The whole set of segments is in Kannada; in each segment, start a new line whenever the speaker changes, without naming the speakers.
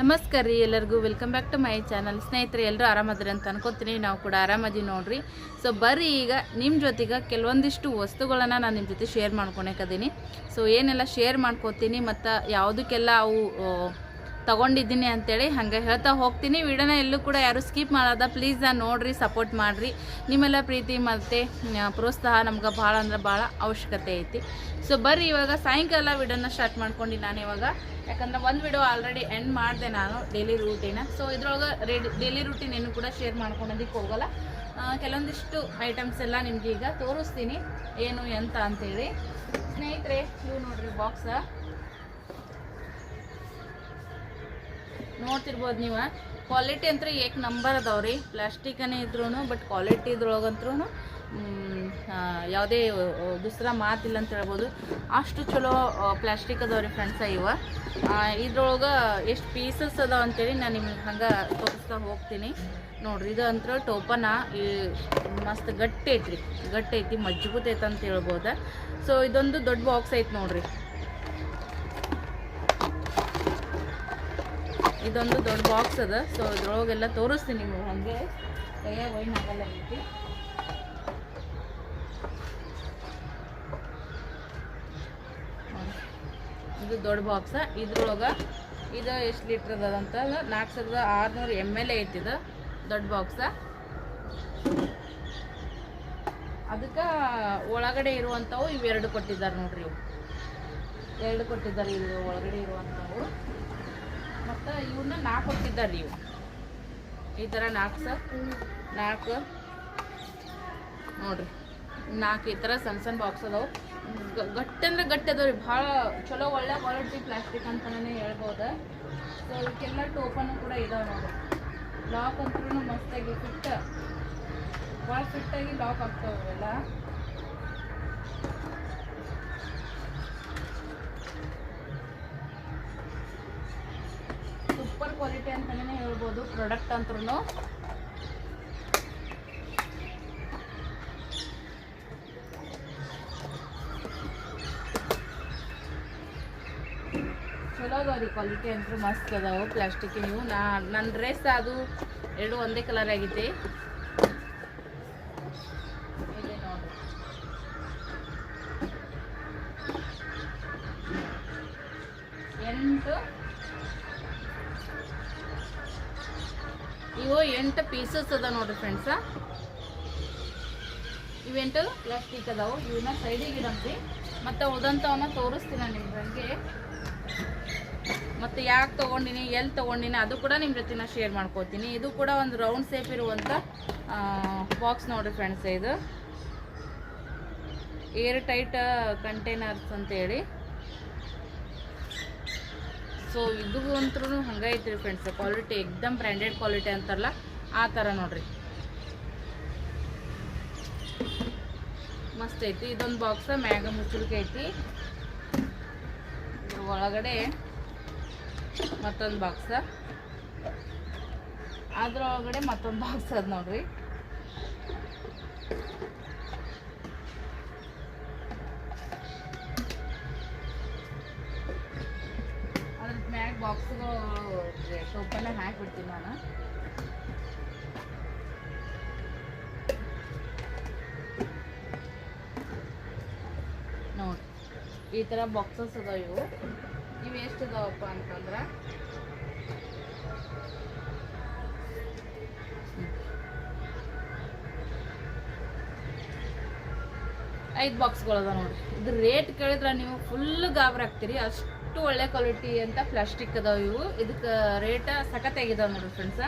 ನಮಸ್ಕಾರ ರೀ ಎಲ್ಲರಿಗೂ. Welcome back to my channel ಸ್ನೇಹಿತರೆ ಎಲ್ಲರೂ ಆರಾಮದ್ರಿ ಅಂತ ಅನ್ಕೋತೀನಿ. ನಾವು ಕೂಡ ಆರಾಮದೀವಿ ನೋಡ್ರಿ. ಸೊ ಬರ್ರಿ ಈಗ ನಿಮ್ಮ ಜೊತೆಗೆ ಕೆಲವೊಂದಿಷ್ಟು ವಸ್ತುಗಳನ್ನು ನಾನು ನಿಮ್ಮ ಜೊತೆ ಶೇರ್ ಮಾಡ್ಕೊಳಕದೀನಿ ಸೊ ಏನೆಲ್ಲ ಶೇರ್ ಮಾಡ್ಕೋತೀನಿ ಮತ್ತು ಯಾವುದಕ್ಕೆಲ್ಲ ಅವು ತಗೊಂಡಿದ್ದೀನಿ ಅಂತೇಳಿ ಹಂಗೆ ಹೇಳ್ತಾ ಹೋಗ್ತೀನಿ. ವಿಡಿಯೋನ ಎಲ್ಲೂ ಕೂಡ ಯಾರು ಸ್ಕಿಪ್ ಮಾಡೋದ. ಪ್ಲೀಸ್ ನೋಡ್ರಿ, ಸಪೋರ್ಟ್ ಮಾಡಿರಿ. ನಿಮ್ಮೆಲ್ಲ ಪ್ರೀತಿ ಮತ್ತು ಪ್ರೋತ್ಸಾಹ ನಮ್ಗೆ ಭಾಳ ಅಂದ್ರೆ ಭಾಳ ಅವಶ್ಯಕತೆ ಐತಿ. ಸೊ ಬರ್ರಿ ಇವಾಗ ಸಾಯಂಕಾಲ ವಿಡಿಯೋನ ಸ್ಟಾರ್ಟ್ ಮಾಡ್ಕೊಂಡು ನಾನು ಇವಾಗ. ಯಾಕಂದ್ರೆ ಒಂದು ವಿಡಿಯೋ ಆಲ್ರೆಡಿ ಎಂಡ್ ಮಾಡಿದೆ ನಾನು ಡೈಲಿ ರೂಟೀನ ಸೊ ಇದ್ರೊಳಗೆ ರೆಡಿ ಡೈಲಿ ರೂಟೀನ್ ಏನು ಕೂಡ ಶೇರ್ ಮಾಡ್ಕೊಳೋದಕ್ಕೆ ಹೋಗಲ್ಲ. ಕೆಲವೊಂದಿಷ್ಟು ಐಟಮ್ಸ್ ಎಲ್ಲ ನಿಮ್ಗೆ ಈಗ ತೋರಿಸ್ತೀನಿ. ಏನು, ಎಂತ ಅಂತೇಳಿ. ಸ್ನೇಹಿತರೆ, ಇವು ನೋಡ್ರಿ ಬಾಕ್ಸ ನೋಡ್ತಿರ್ಬೋದು ನೀವು. ಕ್ವಾಲಿಟಿ ಅಂತೂ ಏಕ್ ನಂಬರ್ ಅದಾವೆ ರೀ. ಪ್ಲಾಸ್ಟಿಕನೇ ಇದ್ರೂ ಬಟ್ ಕ್ವಾಲಿಟಿ ಇದ್ರೊಳಗಂತ್ರೂ ಯಾವುದೇ ದುಸ್ರ ಮಾತಿಲ್ಲ ಅಂತ ಹೇಳ್ಬೋದು. ಅಷ್ಟು ಚಲೋ ಪ್ಲಾಸ್ಟಿಕ್ ಅದಾವೆ ರೀ ಫ್ರೆಂಡ್ಸ ಇವ. ಇದ್ರೊಳಗೆ ಎಷ್ಟು ಪೀಸಸ್ ಅದಾವ ಅಂತೇಳಿ ನಾನು ನಿಮ್ಗೆ ಹಂಗೆ ತೋರಿಸ್ತಾ ಹೋಗ್ತೀನಿ. ನೋಡ್ರಿ, ಇದು ಅಂತ ಟೋಪನ ಈ, ಮಸ್ತ್ ಗಟ್ಟಿ ಐತ್ರಿ. ಗಟ್ಟಿ ಐತಿ, ಮಜ್ಬೂತ್ ಐತೆ ಅಂತ ಹೇಳ್ಬೋದು. ಸೊ ಇದೊಂದು ದೊಡ್ಡ ಬಾಕ್ಸ್ ಐತೆ ನೋಡ್ರಿ. ಇದೊಂದು ದೊಡ್ಡ ಬಾಕ್ಸ್ ಅದ. ಸೊ ಇದ್ರೊಳಗೆಲ್ಲ ತೋರಿಸ್ತೀನಿ ನೀವು ಹಾಗೆ. ಕೈಯಾಗ ಐತಿ ಇದು ದೊಡ್ಡ ಬಾಕ್ಸ ಇದ್ರೊಳಗೆ ಇದು ಎಷ್ಟು ಲೀಟ್ರ್ ಅಂತ ನಾಲ್ಕು ಸಾವಿರದ ಆರುನೂರು ಎಂ ಎಲ್ ಐತಿ ಇದು. ದೊಡ್ಡ ಬಾಕ್ಸ ಅದಕ್ಕೆ ಒಳಗಡೆ ಇರುವಂಥವು ಇವೆರಡು ಕೊಟ್ಟಿದ್ದಾರೆ ನೋಡ್ರಿ ಇವು ಎರಡು ಕೊಟ್ಟಿದ್ದಾರೆ ಇದು ಒಳಗಡೆ ಇರುವಂಥವು. ಮತ್ತು ಇವನ್ನ ನಾಲ್ಕು ಕೊಟ್ಟಿದ್ದಾರೆ ನೀವು. ಈ ಥರ ನಾಲ್ಕು ಸರ್. ನಾಲ್ಕು. ನೋಡ್ರಿ. ನಾಲ್ಕು ಈ ಥರ ಸಣ್ಣ ಸಣ್ಣ ಬಾಕ್ಸ್ ಅದಾವೆ. ಗ- ಗಟ್ಟಿ ಅಂದ್ರೆ ಗಟ್ಟಿ ಅದಾವೆ ರೀ ಭಾಳ ಚಲೋ ಒಳ್ಳೆ ಕ್ವಾಲಿಟಿ ಪ್ಲಾಸ್ಟಿಕ್ ಅಂತಲೇ ಹೇಳ್ಬೋದು. ಸೊ ಇವಕ್ಕೆಲ್ಲ ಟೋಪನು ಕೂಡ ಇದಾವೆ ನೋಡಿ ಲಾಕ್ ಅಂತೂ ಮಸ್ತಾಗಿ ಫಿಟ್ ಭಾಳ ಫಿಟ್ಟಾಗಿ ಲಾಕ್ ಆಗ್ತಾವೆ ಇವೆಲ್ಲ ಸೂಪರ್ ಕ್ವಾಲಿಟಿ ಅಂತಲೇ ಹೇಳ್ಬೋದು ಪ್ರಾಡಕ್ಟ್ ಅಂತ್ರೂ ಚಲೋ ಅದಾವ ರೀ ಕ್ವಾಲಿಟಿ ಅಂತೂ ಮಸ್ತ್ ಅದಾವು ಪ್ಲಾಸ್ಟಿಕ್ ನೀವು ನಾ ನನ್ನ ಡ್ರೆಸ್ ಅದು ಎರಡು ಒಂದೇ ಕಲರ್ ಆಗೈತಿ. ಎಂಟು ಪೀಸಸ್ ಅದ ನೋಡ್ರಿ ಫ್ರೆಂಡ್ಸ ಇವೆಂಟು ಪ್ಲಾಸ್ಟಿಕ್ ಅದಾವು. ಇವನ್ನ ಸೈಡಿಗೆ ಇಡಂತ್ರಿ. ಮತ್ತು ಉದಂತವನ್ನ ತೋರಿಸ್ತೀನಿ ನಾನು ಹಂಗೆ. ಮತ್ತು ಯಾಕೆ ತೊಗೊಂಡಿನಿ ಎಲ್ಲಿ ತೊಗೊಂಡಿನಿ, ಅದು ಕೂಡ ನಿಮ್ಮ ಜೊತೆ ನಾನು ಶೇರ್ ಮಾಡ್ಕೋತೀನಿ. ಇದು ಕೂಡ ಒಂದು ರೌಂಡ್ ಸೇಪ್ ಇರುವಂಥ ಬಾಕ್ಸ್ ನೋಡ್ರಿ ಫ್ರೆಂಡ್ಸ್ ಇದು. ಏರ್ ಟೈಟ್ ಕಂಟೈನರ್ಸ್ ಅಂತೇಳಿ. ಸೊ ಇದು ಅಂತೂ ಹಂಗೆ ಐತ್ರಿ ಫ್ರೆಂಡ್ಸ್ ಕ್ವಾಲಿಟಿ ಎಕ್ದಮ್ ಬ್ರ್ಯಾಂಡೆಡ್ ಕ್ವಾಲಿಟಿ ಅಂತಾರಲ್ಲ, ಆ ಥರ ನೋಡ್ರಿ. ಮಸ್ತ್ ಐತಿ. ಇದೊಂದು ಬಾಕ್ಸ ಮ್ಯಾಗ ಮುಚ್ಚಲಿಕ್ಕೆ ಐತಿ. ಒಳಗಡೆ ಮತ್ತೊಂದು ಬಾಕ್ಸ ಅದ್ರೊಳಗಡೆ ಮತ್ತೊಂದು ಬಾಕ್ಸ್ ಅದ ನೋಡ್ರಿ ಅದ್ರ ಮ್ಯಾಗ ಬಾಕ್ಸ್ಗೂ ಟೋಪನ್ನ ಹಾಕ್ಬಿಡ್ತೀನಿ ನಾನು. ನೋಡಿ, ಈ ಥರ ಬಾಕ್ಸಸ್ ಅದಾವ ಇವು. ಇವು ಎಷ್ಟು ಅದಾವಪ್ಪ ಅಂತಂದ್ರೆ ಐದು ಬಾಕ್ಸ್ಗಳು ನೋಡಿ. ನೋಡ್ರಿ ಇದು ರೇಟ್ ಕೇಳಿದ್ರೆ ನೀವು ಫುಲ್ ಗಾಬರಿ ಆಗ್ತೀರಿ. ಅಷ್ಟು ಒಳ್ಳೆ ಕ್ವಾಲಿಟಿ ಅಂತ ಪ್ಲಾಸ್ಟಿಕ್ ಅದಾವ ಇವು. ಇದಕ್ಕೆ ರೇಟ ಸಖತ್ತಾಗಿದಾವೆ ನೋಡ್ರಿ ಫ್ರೆಂಡ್ಸ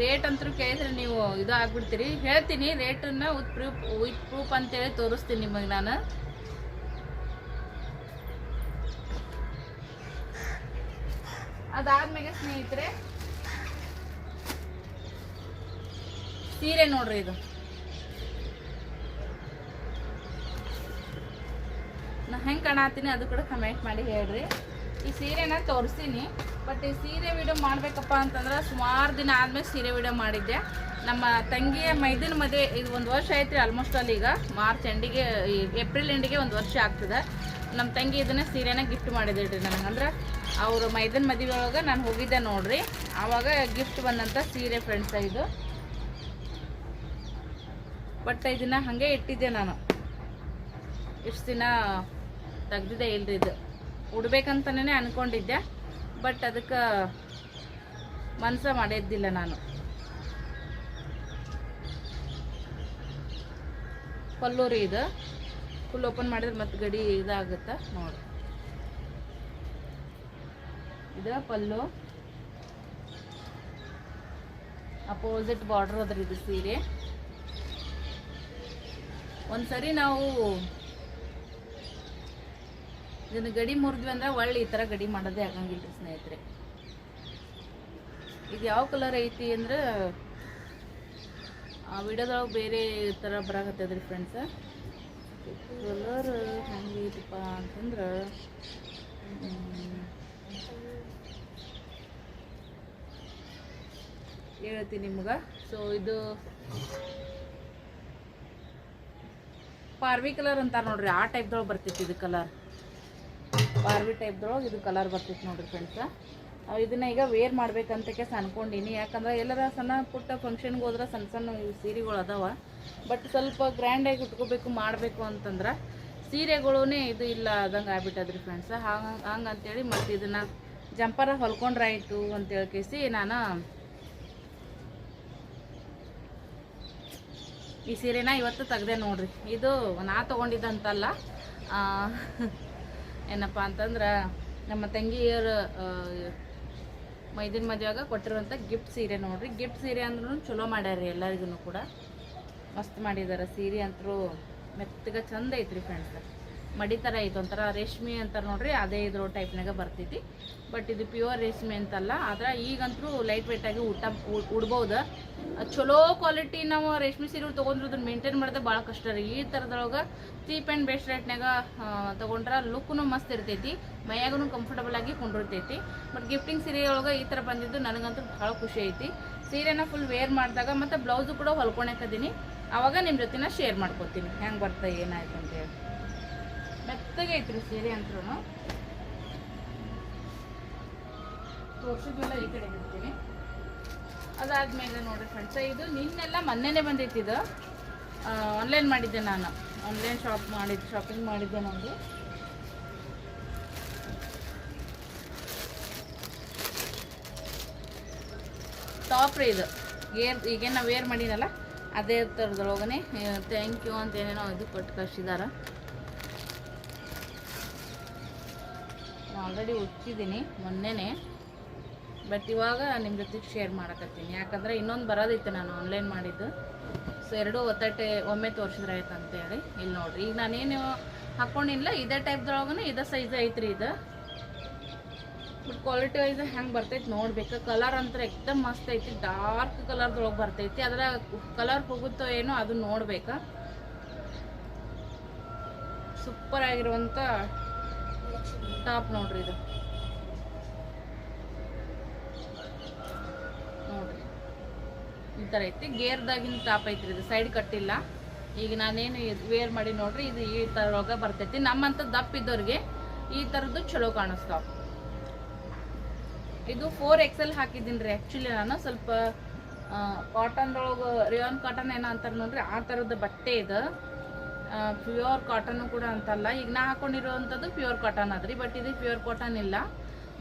ರೇಟ್ ಅಂತೂ ಕೇಳಿದ್ರೆ ನೀವು ಇದು ಆಗ್ಬಿಡ್ತೀರಿ ಹೇಳ್ತೀನಿ ರೇಟನ್ನ ವಿತ್ ಪ್ರೂಫ್ ವಿತ್ ಪ್ರೂಫ್ ಅಂತೇಳಿ ತೋರಿಸ್ತೀನಿ ನಿಮಗೆ ನಾನು. ಅದಾದ್ಮೇಲೆ ಸ್ನೇಹಿತರೆ, ಸೀರೆ ನೋಡ್ರಿ ಇದು. ನಾ ಹೆಂಗೆ ಕಾಣತ್ತೀನಿ ಅದು ಕೂಡ ಕಮೆಂಟ್ ಮಾಡಿ ಹೇಳ್ರಿ. ಈ ಸೀರೆನ ತೋರಿಸ್ತೀನಿ. ಬಟ್ ಈ ಸೀರೆ ವಿಡಿಯೋ ಮಾಡಬೇಕಪ್ಪ ಅಂತಂದ್ರೆ ಸುಮಾರು ದಿನ ಆದಮೇಲೆ ಸೀರೆ ವಿಡಿಯೋ ಮಾಡಿದ್ದೆ. ನಮ್ಮ ತಂಗಿಯ ಮೈದಿನ ಮದುವೆ ಇದು ಒಂದು ವರ್ಷ ಐತ್ರಿ ಆಲ್ಮೋಸ್ಟ್ ಅಲ್ಲಿ ಈಗ. ಮಾರ್ಚ್ ಎಂಡಿಗೆ ಏಪ್ರಿಲ್ ಎಂಡಿಗೆ ಒಂದು ವರ್ಷ ಆಗ್ತದೆ. ನಮ್ಮ ತಂಗಿ ಇದನ್ನ ಸೀರೆನ ಗಿಫ್ಟ್ ಮಾಡಿದ್ರಿ ನನಗೆ. ಅಂದ್ರೆ ಅವರು ಮೈದನ್ ಮದುವೆ ಒಳಗೆ ನಾನು ಹೋಗಿದ್ದೆ ನೋಡ್ರಿ. ಆವಾಗ ಗಿಫ್ಟ್ ಬಂದಂಥ ಸೀರೆ ಫ್ರೆಂಡ್ಸ ಇದು. ಬಟ್ ಇದನ್ನ ಹಾಗೆ ಇಟ್ಟಿದ್ದೆ ನಾನು. ಇಷ್ಟು ದಿನ ತೆಗ್ದಿದ್ದೆ ಇಲ್ರಿ ಇದು. ಉಡ್ಬೇಕಂತನೇ ಅನ್ಕೊಂಡಿದ್ದೆ, ಬಟ್ ಅದಕ್ಕೆ ಮನಸ ಮಾಡಿದ್ದಿಲ್ಲ ನಾನು. ಪಲ್ಲು ರೀ ಇದು. ಫುಲ್ ಓಪನ್ ಮಾಡಿದ್ರೆ ಮತ್ತೆ ಗಡಿ ಇದಾಗುತ್ತೆ, ನೋಡಿ. ಇದು ಪಲ್ಲು. ಅಪೋಸಿಟ್ ಬಾರ್ಡರ್ ಅದ್ರ ಇದು ಸೀರೆ. ಒಂದ್ಸರಿ ನಾವು ಇದನ್ನ ಗಡಿ ಮುರಿದ್ವಿ ಅಂದ್ರೆ ಒಳ್ಳೆ ಈ ಥರ ಗಡಿ ಮಾಡೋದೇ ಆಗಂಗಿಲ್ಲ ಸ್ನೇಹಿತರೆ. ಇದು ಯಾವ ಕಲರ್ ಐತಿ ಅಂದ್ರೆ, ಆ ವಿಡಿಯೋದೊಳಗೆ ಬೇರೆ ಥರ ಬರಾಕತ್ತದ್ರಿ ಫ್ರೆಂಡ್ಸ ಕಲರ್ ಹೆಂಗೈತಪ್ಪ ಅಂತಂದ್ರೆ ಹೇಳ್ತೀನಿ ನಿಮ್ಗೆ. ಸೊ ಇದು ಪಾರ್ವಿ ಕಲರ್ ಅಂತಾರೆ ನೋಡ್ರಿ, ಆ ಟೈಪ್ದೊಳಗೆ ಬರ್ತೈತಿ ಇದು ಕಲರ್ ಪಾರ್ವಿ ಟೈಪ್ದೊಳಗೆ ಇದು ಕಲರ್ ಬರ್ತೈತೆ ನೋಡಿರಿ ಫ್ರೆಂಡ್ಸ ಇದನ್ನ ಈಗ ವೇರ್ ಮಾಡ್ಬೇಕಂತ ಕೆಸ ಅನ್ಕೊಂಡಿನಿ. ಯಾಕಂದ್ರೆ ಎಲ್ಲರ ಸಣ್ಣ ಪುಟ್ಟ ಫಂಕ್ಷನ್ಗೆ ಹೋದ್ರೆ ಸಣ್ಣ ಸಣ್ಣ ಸೀರೆಗಳು ಅದಾವ. ಬಟ್ ಸ್ವಲ್ಪ ಗ್ರ್ಯಾಂಡಾಗಿ ಉಟ್ಕೋಬೇಕು ಮಾಡಬೇಕು ಅಂತಂದ್ರೆ ಸೀರೆಗಳೂ ಇದು ಇಲ್ಲ ಆದಂಗೆ ಆಗ್ಬಿಟ್ಟದ್ರಿ ಫ್ರೆಂಡ್ಸ್ ಹಂಗೆ ಹಂಗೆ ಅಂತೇಳಿ ಮತ್ತು ಇದನ್ನು ಜಂಪರ ಹೊಲ್ಕೊಂಡ್ರಾಯ್ತು ಅಂತೇಳಿ ಕೇಸಿ ನಾನು ಈ ಸೀರೆನ ಇವತ್ತು ತೆಗ್ದೆ ನೋಡ್ರಿ. ಇದು ನಾ ತೊಗೊಂಡಿದ್ದಂತಲ್ಲ. ಏನಪ್ಪ ಅಂತಂದ್ರೆ ನಮ್ಮ ತಂಗಿಯರ ಮೈದಿನ ಮದುವೆಯಾಗ ಕೊಟ್ಟಿರುವಂಥ ಗಿಫ್ಟ್ ಸೀರೆ ನೋಡ್ರಿ. ಗಿಫ್ಟ್ ಸೀರೆ ಅಂದ್ರೂ ಚಲೋ ಮಾಡ್ಯಾರ ಎಲ್ಲರಿಗೂ ಕೂಡ. ಮಸ್ತ್ ಮಾಡಿದ್ದಾರೆ ಸೀರೆ ಅಂತರೂ ಮೆತ್ತಗೆ ಚಂದ ಐತ್ರಿ ಫ್ರೆಂಡ್ಸ್ ಮಡಿ ಥರ ಐತೆ ಒಂಥರ ರೇಷ್ಮೆ ಅಂತಾರೆ ನೋಡ್ರಿ, ಅದೇ ಇದ್ರ ಟೈಪ್ನಾಗ ಬರ್ತೈತಿ. ಬಟ್ ಇದು ಪ್ಯೂರ್ ರೇಷ್ಮೆ ಅಂತಲ್ಲ, ಆದ್ರೆ ಈಗಂತೂ ಲೈಟ್ ವೆಯ್ಟಾಗಿ ಊಟ ಉಡ್ಬೋದು. ಚಲೋ ಕ್ವಾಲಿಟಿ ನಾವು ರೇಷ್ಮೆ ಸೀರೆ ತೊಗೊಂಡ್ರು ಅದನ್ನ ಮೇಂಟೈನ್ ಮಾಡೋದೇ ಭಾಳ ಕಷ್ಟ ರೀ. ಈ ಥರದೊಳಗೆ ಚೀಪ್ ಆ್ಯಂಡ್ ಬೆಸ್ಟ್ ರೇಟ್ನಾಗ ತೊಗೊಂಡ್ರೆ ಲುಕ್ನು ಮಸ್ತ್ ಇರ್ತೈತಿ ಮೈಯಾಗೂ ಕಂಫರ್ಟಬಲ್ ಆಗಿ ಕೊಂಡಿರ್ತೈತಿ. ಬಟ್ ಗಿಫ್ಟಿಂಗ್ ಸೀರೆ ಒಳಗೆ ಈ ಥರ ಬಂದಿದ್ದು ನನಗಂತೂ ಭಾಳ ಖುಷಿ ಐತಿ. ಸೀರೆನ ಫುಲ್ ವೇರ್ ಮಾಡಿದಾಗ ಮತ್ತು ಬ್ಲೌಸು ಕೂಡ ಹೊಲ್ಕೊಳಕದೀನಿ ಆವಾಗ ನಿಮ್ಮ ಜೊತೆನ ಶೇರ್ ಮಾಡ್ಕೊತೀನಿ. ಹೆಂಗೆ ಬರ್ತಾ ಏನಾಯ್ತು ಅಂತೇಳಿ ಮೆತ್ತಗೆ ಐತ್ರಿ ಸೀರೆ ಅಂತ್ರೂ ತೋರ್ಸಿದ್ವೆಲ್ಲ ಈ ಕಡೆ ಇರ್ತೀನಿ ಅದಾದ್ಮೇಲೆ ನೋಡ್ರಿ ಫ್ರೆಂಡ್ಸ ಇದು ನಿನ್ನೆಲ್ಲ ಮೊನ್ನೆನೇ ಬಂದೈತಿ ಇದು. ಆನ್ಲೈನ್ ಮಾಡಿದ್ದೆ ನಾನು. ಆನ್ಲೈನ್ ಶಾಪ್ ಮಾಡಿದ್ ಶಾಪಿಂಗ್ ಮಾಡಿದ್ದೆ ನನಗೆ ಟಾಪ್ ರೀ ಇದು. ಏರ್, ಈಗೇನು ನಾವು ವೇರ್ ಮಾಡಿನಲ್ಲ, ಅದೇ ಥರದೊಳಗನೆ ಥ್ಯಾಂಕ್ ಯು ಅಂತ ಏನೇನೋ ಇದು ಕೊಟ್ಟು ಕಳಿಸಿದಾರೆ. ಆಲ್ರೆಡಿ ಉಚ್ಚಿದ್ದೀನಿ ಮೊನ್ನೆನೇ. ಬಟ್ ಇವಾಗ ನಿಮ್ಮ ಜೊತೆಗೆ ಶೇರ್ ಮಾಡಕತ್ತೀನಿ. ಯಾಕಂದ್ರೆ ಇನ್ನೊಂದು ಬರೋದಿತ್ತು ನಾನು ಆನ್ಲೈನ್ ಮಾಡಿದ್ದು. ಸೊ ಎರಡೂ ಒತ್ತಟ್ಟೆ ಒಮ್ಮೆ ತೋರಿಸಿದ್ರೆ ಆಯ್ತು ಅಂತೇಳಿ ಇಲ್ಲಿ ನೋಡ್ರಿ. ಈಗ ನಾನೇನು ಹಾಕ್ಕೊಂಡಿಲ್ಲ ಇದೇ ಟೈಪ್ದೊಳಗೂ ಇದೇ ಸೈಜ್ ಐತ್ರಿ ಇದು. ಬಟ್ ಕ್ವಾಲಿಟಿ ವೈಸ್ ಹೆಂಗೆ ಬರ್ತೈತಿ ನೋಡ್ಬೇಕು. ಕಲರ್ ಅಂತ ಎಕ್ದಮ್ ಮಸ್ತ್ ಐತಿ ಡಾರ್ಕ್ ಕಲರ್ದೊಳಗೆ ಬರ್ತೈತಿ. ಅದರ ಕಲರ್ ಹೋಗುತ್ತೋ ಏನೋ ಅದು ನೋಡ್ಬೇಕು. ಸೂಪರ್ ಆಗಿರುವಂಥ ಟಾಪ್ ನೋಡ್ರಿ ಇದು. ನೋಡ್ರಿ. ಈ ಥರ ಐತಿ. ಗೇರ್ದಾಗಿನ ಟಾಪ್ ಐತ್ರಿ ಇದು. ಸೈಡ್ ಕಟ್ಟಿಲ್ಲ. ಈಗ ನಾನೇನು ವೇರ್ ಮಾಡಿ ನೋಡ್ರಿ, ಇದು ಈ ಥರೊಳಗೆ ಬರ್ತೈತಿ. ನಮ್ಮಂತ ದಪ್ಪ ಇದ್ದವ್ರಿಗೆ ಈ ಥರದ್ದು ಚಲೋ ಕಾಣಿಸ್ತಾವ. ಇದು ಫೋರ್ ಎಕ್ಸೆಲ್ ಹಾಕಿದ್ದೀನಿ ರೀ. ಆ್ಯಕ್ಚುಲಿ ನಾನು ಸ್ವಲ್ಪ ಕಾಟನ್ದೊಳಗೆ ರಿಯಾನ್ ಕಾಟನ್ ಏನೋ ಅಂತಾರೆ ನೋಡ್ರಿ, ಆ ಥರದ ಬಟ್ಟೆ ಇದು. ಪ್ಯೂರ್ ಕಾಟನು ಕೂಡ ಅಂತಲ್ಲ. ಈಗ ನಾ ಹಾಕೊಂಡಿರೋವಂಥದ್ದು ಪ್ಯೂರ್ ಕಾಟನ್ ಅದ್ರಿ ಬಟ್ ಇದು ಪ್ಯೂರ್ ಕಾಟನ್ ಇಲ್ಲ.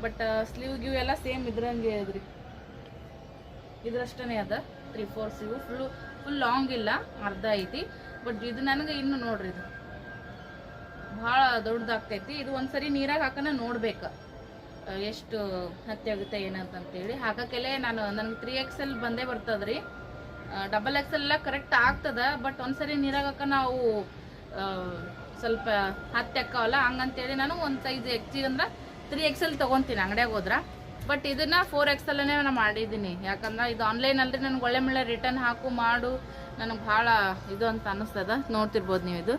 ಬಟ್ ಸ್ಲೀವ್ ಗಿವ್ ಎಲ್ಲ ಸೇಮ್ ಇದ್ರಂಗೆ ಅದ್ರಿ ಇದ್ರಷ್ಟೇ ಅದ three four sleeve full full long ಇಲ್ಲ, ಅರ್ಧ ಐತಿ. ಬಟ್ ಇದು ನನಗೆ ಇನ್ನು ನೋಡ್ರಿ ಇದು. ಭಾಳ ದೊಡ್ಡದಾಗ್ತೈತಿ. ಇದು ಒಂದ್ಸರಿ ನೀರಾಗ ಹಾಕನ ನೋಡ್ಬೇಕು. ಎಷ್ಟು ಹತ್ತಿ ಆಗುತ್ತೆ ಏನಂತಂತೇಳಿ ಹಾಕಕ್ಕೆಲೆ ನಾನು, ನನಗೆ ತ್ರೀ ಎಕ್ಸ್ ಎಲ್ ಬಂದೇ ಬರ್ತದ್ರಿ. ಡಬಲ್ ಎಕ್ಸ್ ಎಲ್ಲ ಕರೆಕ್ಟ್ ಆಗ್ತದ ಬಟ್ ಒಂದ್ಸರಿ ನೀರಾಗ ಹಾಕ ನಾವು ಸ್ವಲ್ಪ ಹತ್ತು ಎಕ್ಕಾವಲ್ಲ ಹಂಗಂತೇಳಿ ನಾನು ಒಂದು ಸೈಜ್ ಎಕ್ಸಿ ಅಂದ್ರೆ ತ್ರೀ ಎಕ್ಸ್ ಎಲ್ ತೊಗೊತೀನಿ, ಅಂಗಡಿಯಾಗ ಹೋದ್ರೆ. ಬಟ್ ಇದನ್ನ ಫೋರ್ ಎಕ್ಸ್ ಅಲ್ಲೇ ನಾನು ಮಾಡಿದ್ದೀನಿ ಯಾಕಂದ್ರೆ ಇದು ಆನ್ಲೈನ್ ಅಲ್ರಿ ನನಗೆ ಒಳ್ಳೆ ಮೇಲೆ ರಿಟರ್ನ್ ಹಾಕು, ಮಾಡು, ನನಗೆ ಭಾಳ ಇದು ಅಂತ ಅನ್ನಿಸ್ತದ ನೋಡ್ತಿರ್ಬೋದು ನೀವು ಇದು.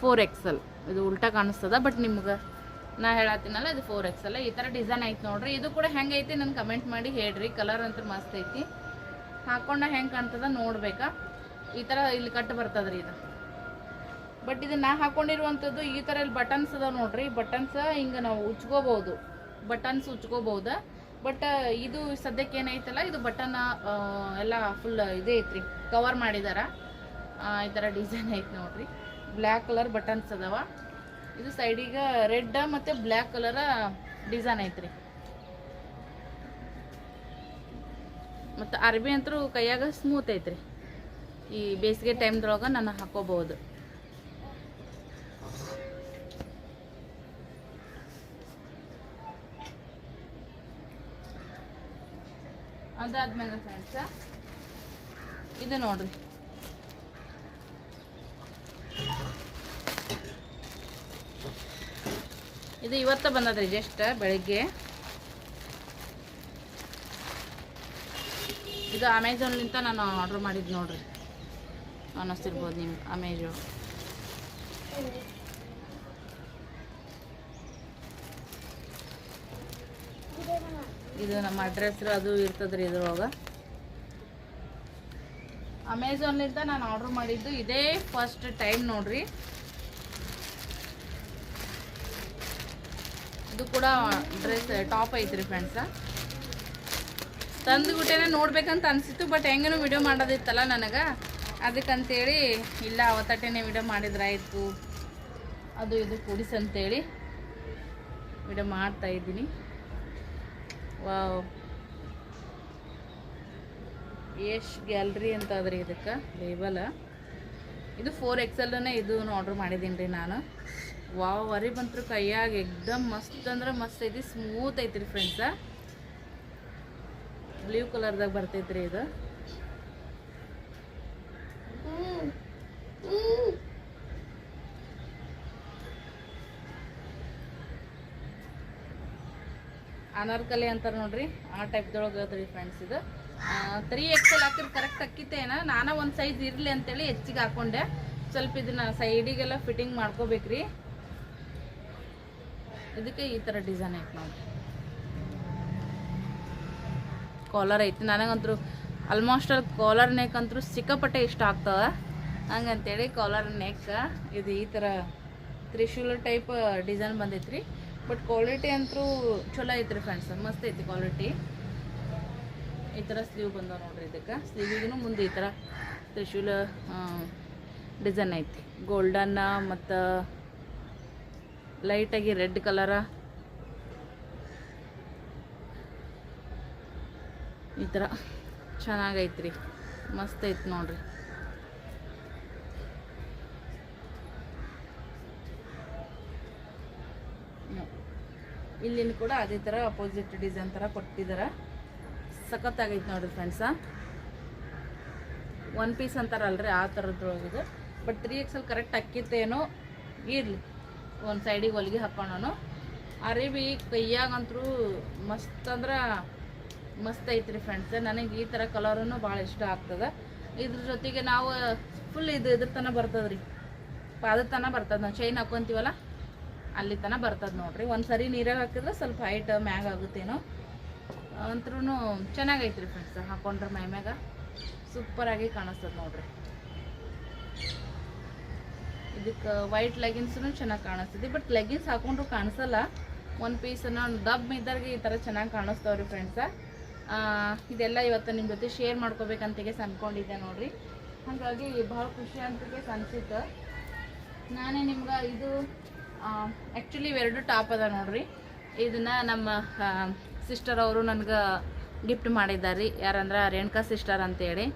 ಫೋರ್ ಎಕ್ಸಲ್ ಇದು ಉಲ್ಟಾ ಕಾಣಿಸ್ತದ ಬಟ್ ನಿಮ್ಗೆ ನಾ ಹೇಳತ್ತೀನಲ್ಲ, ಇದು ಫೋರ್ ಎಕ್ಸ್ ಅಲ್ಲ ಈ ಥರ ಡಿಸೈನ್ ಐತೆ ನೋಡ್ರಿ. ಇದು ಕೂಡ ಹೆಂಗೆ ಐತಿ ನನ್ಗೆ ಕಮೆಂಟ್ ಮಾಡಿ ಹೇಳ್ರಿ. ಕಲರ್ ಅಂತೂ ಮಸ್ತ್ ಐತಿ. ಹಾಕೊಂಡ ಹೆಂಗೆ ಕಾಣ್ತದ ನೋಡ್ಬೇಕಾ. ಈ ಥರ ಇಲ್ಲಿ ಕಟ್ ಬರ್ತದ್ರಿ ಇದು. ಬಟ್ ಇದು ನಾ ಹಾಕೊಂಡಿರುವಂಥದ್ದು ಈ ಥರ ಇಲ್ಲಿ ಬಟನ್ಸ್ ಅದಾವ ನೋಡ್ರಿ. ಬಟನ್ಸ್ ಹಿಂಗೆ ನಾವು ಉಚ್ಕೋಬಹುದು. ಬಟನ್ಸ್ ಉಚ್ಕೋಬಹುದು? ಬಟ್ ಇದು ಸದ್ಯಕ್ಕೆ ಏನೈತಲ್ಲ, ಇದು ಬಟನ್ ಎಲ್ಲ ಫುಲ್ ಇದೇ ಐತ್ರಿ. ಕವರ್ ಮಾಡಿದಾರ. ಈ ಥರ ಡಿಸೈನ್ ಐತೆ ನೋಡ್ರಿ. ಬ್ಲ್ಯಾಕ್ ಕಲರ್ ಬಟನ್ಸ್ ಅದಾವ. ಇದು ಸೈಡಿಗೆ ರೆಡ್ ಮತ್ತು ಬ್ಲ್ಯಾಕ್ ಕಲರ ಡಿಸೈನ್ ಐತ್ರಿ. ಮತ್ತು ಅರ್ಬಿ ಅಂತೂ ಕೈಯಾಗ ಸ್ಮೂತ್ ಐತ್ರಿ. ಈ ಬೇಸಿಗೆ ಟೈಮ್ದೊಳಗೆ ನಾನು ಹಾಕೋಬಹುದು. ಅದಾದ್ಮೇಲೆ ಫ್ರೆಂಡ್ಸ ಇದು ನೋಡ್ರಿ ಇದು ಇವತ್ತ ಬಂದದ್ರಿ ಜಸ್ಟ್ ಬೆಳಿಗ್ಗೆ. ಇದು ಅಮೆಝಾನ್ಲಿಂತ ನಾನು ಆರ್ಡ್ರ್ ಮಾಡಿದ್ದು ನೋಡ್ರಿ. ಅನ್ನಿಸ್ತಿರ್ಬೋದು ನಿಮ್ಮ ಅಮೆಝಾನ್ ಇದು ನಮ್ಮ ಅಡ್ರೆಸ್ ಅದು ಇರ್ತದ್ರಿ ಇದ್ರೊಳಗೆ. ಅಮೆಝಾನ್ಲಿಂದ ನಾನು ಆರ್ಡ್ರ್ ಮಾಡಿದ್ದು ಇದೇ ಫಸ್ಟ್ ಟೈಮ್ ನೋಡ್ರಿ. ಇದು ಕೂಡ ಡ್ರೆಸ್ ಟಾಪ್ ಐತ್ರಿ ಫ್ರೆಂಡ್ಸ ತಂದುಬಿಟ್ಟೇನೆ ನೋಡ್ಬೇಕಂತ ಅನಿಸಿತ್ತು ಬಟ್ ಹೆಂಗೇನು ವಿಡಿಯೋ ಮಾಡೋದಿತ್ತಲ್ಲ ನನಗೆ. ಅದಕ್ಕಂತೇಳಿ ಇಲ್ಲ, ಅವತ್ತಟ್ಟೆನೆ ವಿಡಿಯೋ ಮಾಡಿದ್ರಾಯ್ತು. ಅದು ಇದು ಕುಡಿಸಂತೇಳಿ ವಿಡಿಯೋ ಮಾಡ್ತಾ ಇದ್ದೀನಿ. ವಾವ್. ಯಶ್ ಗ್ಯಾಲ್ರಿ ಅಂತ ಅದ್ರಿ ಇದಕ್ಕೆ ಲೇಬಲ್ ಇದು ಫೋರ್ ಎಕ್ಸೆಲ್ನೇ ಇದು ಆರ್ಡ್ರ್ ಮಾಡಿದ್ದೀನಿ ರೀ ನಾನು. ವಾವ್, ವರಿ ಬಂತು ಕೈಯಾಗ ಎಕ್ದಮ್ ಮಸ್ತ್ ಅಂದ್ರೆ ಮಸ್ತ್ ಐತಿ ಸ್ಮೂತ್ ಐತ್ರಿ ಫ್ರೆಂಡ್ಸ ಬ್ಲೂ ಕಲರ್ದಾಗ ಬರ್ತೈತ್ರಿ ಇದು. ಅನಾರ್ಕಲಿ ಅಂತಾರೆ ನೋಡ್ರಿ, ಆ ಟೈಪ್ದೊಳಗೆ ಅದ್ರಿ ಫ್ರೆಂಡ್ಸ್ ಇದು. ತ್ರೀ ಎಕ್ಸೆಲ್ ಹಾಕಿದ್ರೆ ಕರೆಕ್ಟ್ ಅಕ್ಕಿತೇನ ನಾನು ಒಂದು ಸೈಜ್ ಇರಲಿ ಅಂತೇಳಿ ಹೆಚ್ಚಿಗೆ ಹಾಕೊಂಡೆ. ಸ್ವಲ್ಪ ಇದನ್ನ ಸೈಡಿಗೆಲ್ಲ ಫಿಟ್ಟಿಂಗ್ ಮಾಡ್ಕೋಬೇಕ್ರಿ. ಇದಕ್ಕೆ ಈ ಥರ ಡಿಸೈನ್ ಐತೆ ನೋಡ್ರಿ. ಕಾಲರ್ ಐತಿ. ನನಗಂತೂ ಆಲ್ಮೋಸ್ಟ್ ಅಲ್ಲಿ ಕಾಲರ್ ನೆಕ್ ಅಂತೂ ಸಿಕ್ಕಾಪಟ್ಟೆ ಇಷ್ಟ ಆಗ್ತದ. ಹಂಗಂತೇಳಿ ಕಾಲರ್ ನೆಕ್ ಇದು ಈ ಥರ ತ್ರಿಶೂಲ್ ಟೈಪ್ ಡಿಸೈನ್ ಬಂದೈತ್ರಿ. ಬಟ್ ಕ್ವಾಲಿಟಿ ಅಂತೂ ಚಲೋ ಐತ್ರಿ ಫ್ರೆಂಡ್ಸ್ ಮಸ್ತ್ ಐತಿ ಕ್ವಾಲಿಟಿ ಈ ಥರ ಸ್ಲೀವ್ ಬಂದವ ನೋಡ್ರಿ ಇದಕ್ಕೆ. ಸ್ಲೀವಿಗೂ ಮುಂದೆ ಈ ಥರ ತ್ರಿಶೂಲ ಡಿಸೈನ್ ಐತಿ. ಗೋಲ್ಡನ್ನ ಮತ್ತು ಲೈಟಾಗಿ ರೆಡ್ ಕಲರ ಈ ಥರ ಚೆನ್ನಾಗೈತ್ರಿ. ಮಸ್ತ್ ಐತಿ ನೋಡ್ರಿ. ಇಲ್ಲಿನ ಕೂಡ ಅದೇ ಥರ ಅಪೋಸಿಟ್ ಡಿಸೈನ್ ಥರ ಕೊಟ್ಟಿದ್ದಾರೆ ಸಖತ್ತಾಗೈತೆ ನೋಡ್ರಿ ಫ್ರೆಂಡ್ಸ ಒನ್ ಪೀಸ್ ಅಂತಾರಲ್ರಿ, ಆ ಥರದ್ರೊಳಗಿದೆ ಬಟ್ ತ್ರೀ ಎಕ್ಸಲ್ ಕರೆಕ್ಟ್ ಅಕ್ಕಿತ್ತೇನೋ ಇರಲಿ. ಒಂದು ಸೈಡಿಗೆ ಹೊಲಿಗೆ ಹಾಕೋಣ ಅರಿವಿ ಕೈಯಾಗಂತೂ ಮಸ್ತ್ ಅಂದ್ರೆ ಮಸ್ತ್ ಐತ್ರಿ ಫ್ರೆಂಡ್ಸ್ ನನಗೆ ಈ ಥರ ಕಲರನ್ನು ಭಾಳ ಇಷ್ಟ ಆಗ್ತದೆ. ಇದ್ರ ಜೊತೆಗೆ ನಾವು ಫುಲ್ ಇದು ಇದ್ರ ತನಕ ಬರ್ತದ್ರಿ. ಪಾದದ ತನಕ ಬರ್ತದೆ, ನಾವು ಚೈನ್ ಹಾಕೊಂತೀವಲ್ಲ? ಅಲ್ಲಿ ತನಕ ಬರ್ತದೆ ನೋಡ್ರಿ. ಒಂದು ಸರಿ ನೀರಾಗ ಹಾಕಿದ್ರೆ ಸ್ವಲ್ಪ ಹೈಟ್ ಮ್ಯಾಗ ಆಗುತ್ತೇನೋ. ಅಂತ್ರೂ ಚೆನ್ನಾಗೈತ್ರಿ ಫ್ರೆಂಡ್ಸ್ ಹಾಕೊಂಡ್ರೆ ಮೈ ಮ್ಯಾಗ ಸೂಪರಾಗಿ ಕಾಣಿಸ್ತದೆ ನೋಡ್ರಿ. ಇದಕ್ಕೆ ವೈಟ್ ಲೆಗಿನ್ಸ್ನು ಚೆನ್ನಾಗಿ ಕಾಣಿಸ್ತದೆ. ಬಟ್ ಲೆಗಿನ್ಸ್ ಹಾಕೊಂಡ್ರು ಕಾಣಿಸಲ್ಲ. ಒಂದು ಪೀಸನ್ನ ದಬ್ ಇದ್ದಾರಿಗೆ ಈ ಥರ ಚೆನ್ನಾಗಿ ಕಾಣಿಸ್ತಾವ್ರಿ ಫ್ರೆಂಡ್ಸ ಇದೆಲ್ಲ ಇವತ್ತು ನಿಮ್ಮ ಜೊತೆ ಶೇರ್ ಮಾಡ್ಕೋಬೇಕಂತಿಗೆ ಅನ್ಕೊಂಡಿದ್ದೆ ನೋಡ್ರಿ. ಹಾಗಾಗಿ ಭಾಳ ಖುಷಿ ಅಂತಿಗೆ ಅನ್ಸಿತ್ತು. ನಾನೇ ನಿಮ್ಗೆ ಇದು ಆ್ಯಕ್ಚುಲಿ ಇವೆರಡು ಟಾಪ್ ಅದ ನೋಡ್ರಿ. ಇದನ್ನ ನಮ್ಮ ಸಿಸ್ಟರ್ ಅವರು ನನಗೆ ಗಿಫ್ಟ್ ಮಾಡಿದ್ದಾರೆ. ಯಾರಂದ್ರೆ ರೇಣುಕಾ ಸಿಸ್ಟರ್ ಅಂತೇಳಿ.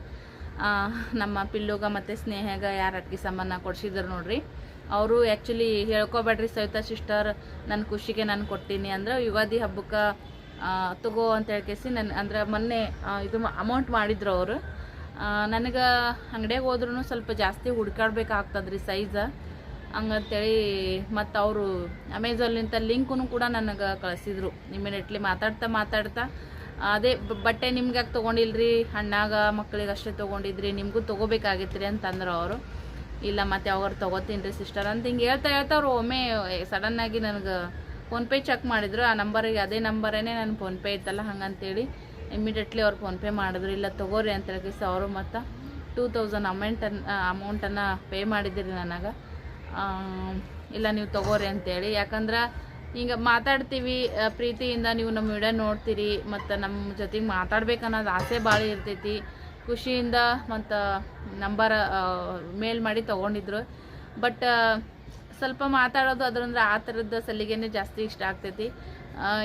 ನಮ್ಮ ಪಿಲ್ಲುಗ ಮತ್ತು ಸ್ನೇಹಗ ಯಾರು ಅಟ್ಟಿ ಸಂಬಂಧ ಕೊಡ್ಸಿದ್ರು ನೋಡ್ರಿ. ಅವರು ಆ್ಯಕ್ಚುಲಿ ಹೇಳ್ಕೊಬೇಡ್ರಿ ಸವಿತಾ ಸಿಸ್ಟರ್ ನನ್ನ ಖುಷಿಗೆ ನಾನು ಕೊಟ್ಟೀನಿ ಅಂದ್ರೆ ಯುಗಾದಿ ಹಬ್ಬಕ್ಕೆ ತಗೋ ಅಂತ ಹೇಳ್ಕೇಸಿ ನನ್ನ ಅಂದ್ರೆ ಮೊನ್ನೆ ಇದು ಅಮೌಂಟ್ ಮಾಡಿದ್ರು ಅವರು. ನನಗೆ ಅಂಗಡಿಯಾಗ ಹೋದ್ರೂ ಸ್ವಲ್ಪ ಜಾಸ್ತಿ ಹುಡ್ಕಾಡ್ಬೇಕಾಗ್ತದ್ರಿ ಸೈಜ ಹಂಗಂತೇಳಿ ಮತ್ತು ಅವರು ಅಮೆಝಾನ್ಲಿಂತ ಲಿಂಕೂ ಕೂಡ ನನಗೆ ಕಳಿಸಿದ್ರು. ಇಮಿಡಿಯೇಟ್ಲಿ ಮಾತಾಡ್ತಾ ಮಾತಾಡ್ತಾ, ಅದೇ ಬಟ್ಟೆ ನಿಮ್ಗೆ ಯಾಕೆ ತೊಗೊಂಡಿಲ್ರಿ? ಹಣ್ಣಾಗ ಮಕ್ಕಳಿಗೆ ಅಷ್ಟೇ ತೊಗೊಂಡಿದ್ರಿ, ನಿಮಗೂ ತೊಗೋಬೇಕಾಗಿತ್ರಿ ಅಂತಂದ್ರು ಅವರು. ಇಲ್ಲ ಮತ್ತೆ ಯಾವಾಗ ತೊಗೋತೀನಿ ರೀ ಸಿಸ್ಟರ್ ಅಂತ ಹಿಂಗೆ ಹೇಳ್ತಾ ಹೇಳ್ತಾ ಅವರು ಒಮ್ಮೆ ಸಡನ್ನಾಗಿ ನನಗೆ ಫೋನ್ಪೇ ಚೆಕ್ ಮಾಡಿದ್ರು. ಆ ನಂಬರಿಗೆ ಅದೇ ನಂಬರೇನೆ ನನ್ನ ಫೋನ್ಪೇ ಇತ್ತಲ್ಲ ಹಂಗಂತೇಳಿ ಇಮಿಡಿಯೇಟ್ಲಿ ಅವ್ರು ಫೋನ್ಪೇ ಮಾಡಿದ್ರು. ಇಲ್ಲ ತೊಗೋರಿ ಅಂತ ಹೇಳಿ ಅವರು ಮತ್ತು ಟೂ ತೌಸಂಡ್ ಅಮೌಂಟನ್ನು ಅಮೌಂಟನ್ನು ಪೇ ಮಾಡಿದ್ದೀರಿ ನನಗೆ. ಇಲ್ಲ ನೀವು ತೊಗೋರಿ ಅಂತೇಳಿ. ಯಾಕಂದ್ರೆ ಹಿಂಗೆ ಮಾತಾಡ್ತೀವಿ ಪ್ರೀತಿಯಿಂದ ನೀವು ನಮ್ಮ ವಿಡಿಯೋ ನೋಡ್ತೀರಿ, ಮತ್ತು ನಮ್ಮ ಜೊತೆಗೆ ಮಾತಾಡ್ಬೇಕನ್ನೋದು ಆಸೆ ಭಾಳ ಇರ್ತೈತಿ. ಖುಷಿಯಿಂದ ಮತ್ತು ನಂಬರ್ ಮೇಲ್ ಮಾಡಿ ತೊಗೊಂಡಿದ್ರು. ಬಟ್ ಸ್ವಲ್ಪ ಮಾತಾಡೋದು ಅದರಂದ್ರೆ ಆ ಥರದ ಸಲಿಗೆನೇ ಜಾಸ್ತಿ ಇಷ್ಟ ಆಗ್ತೈತಿ.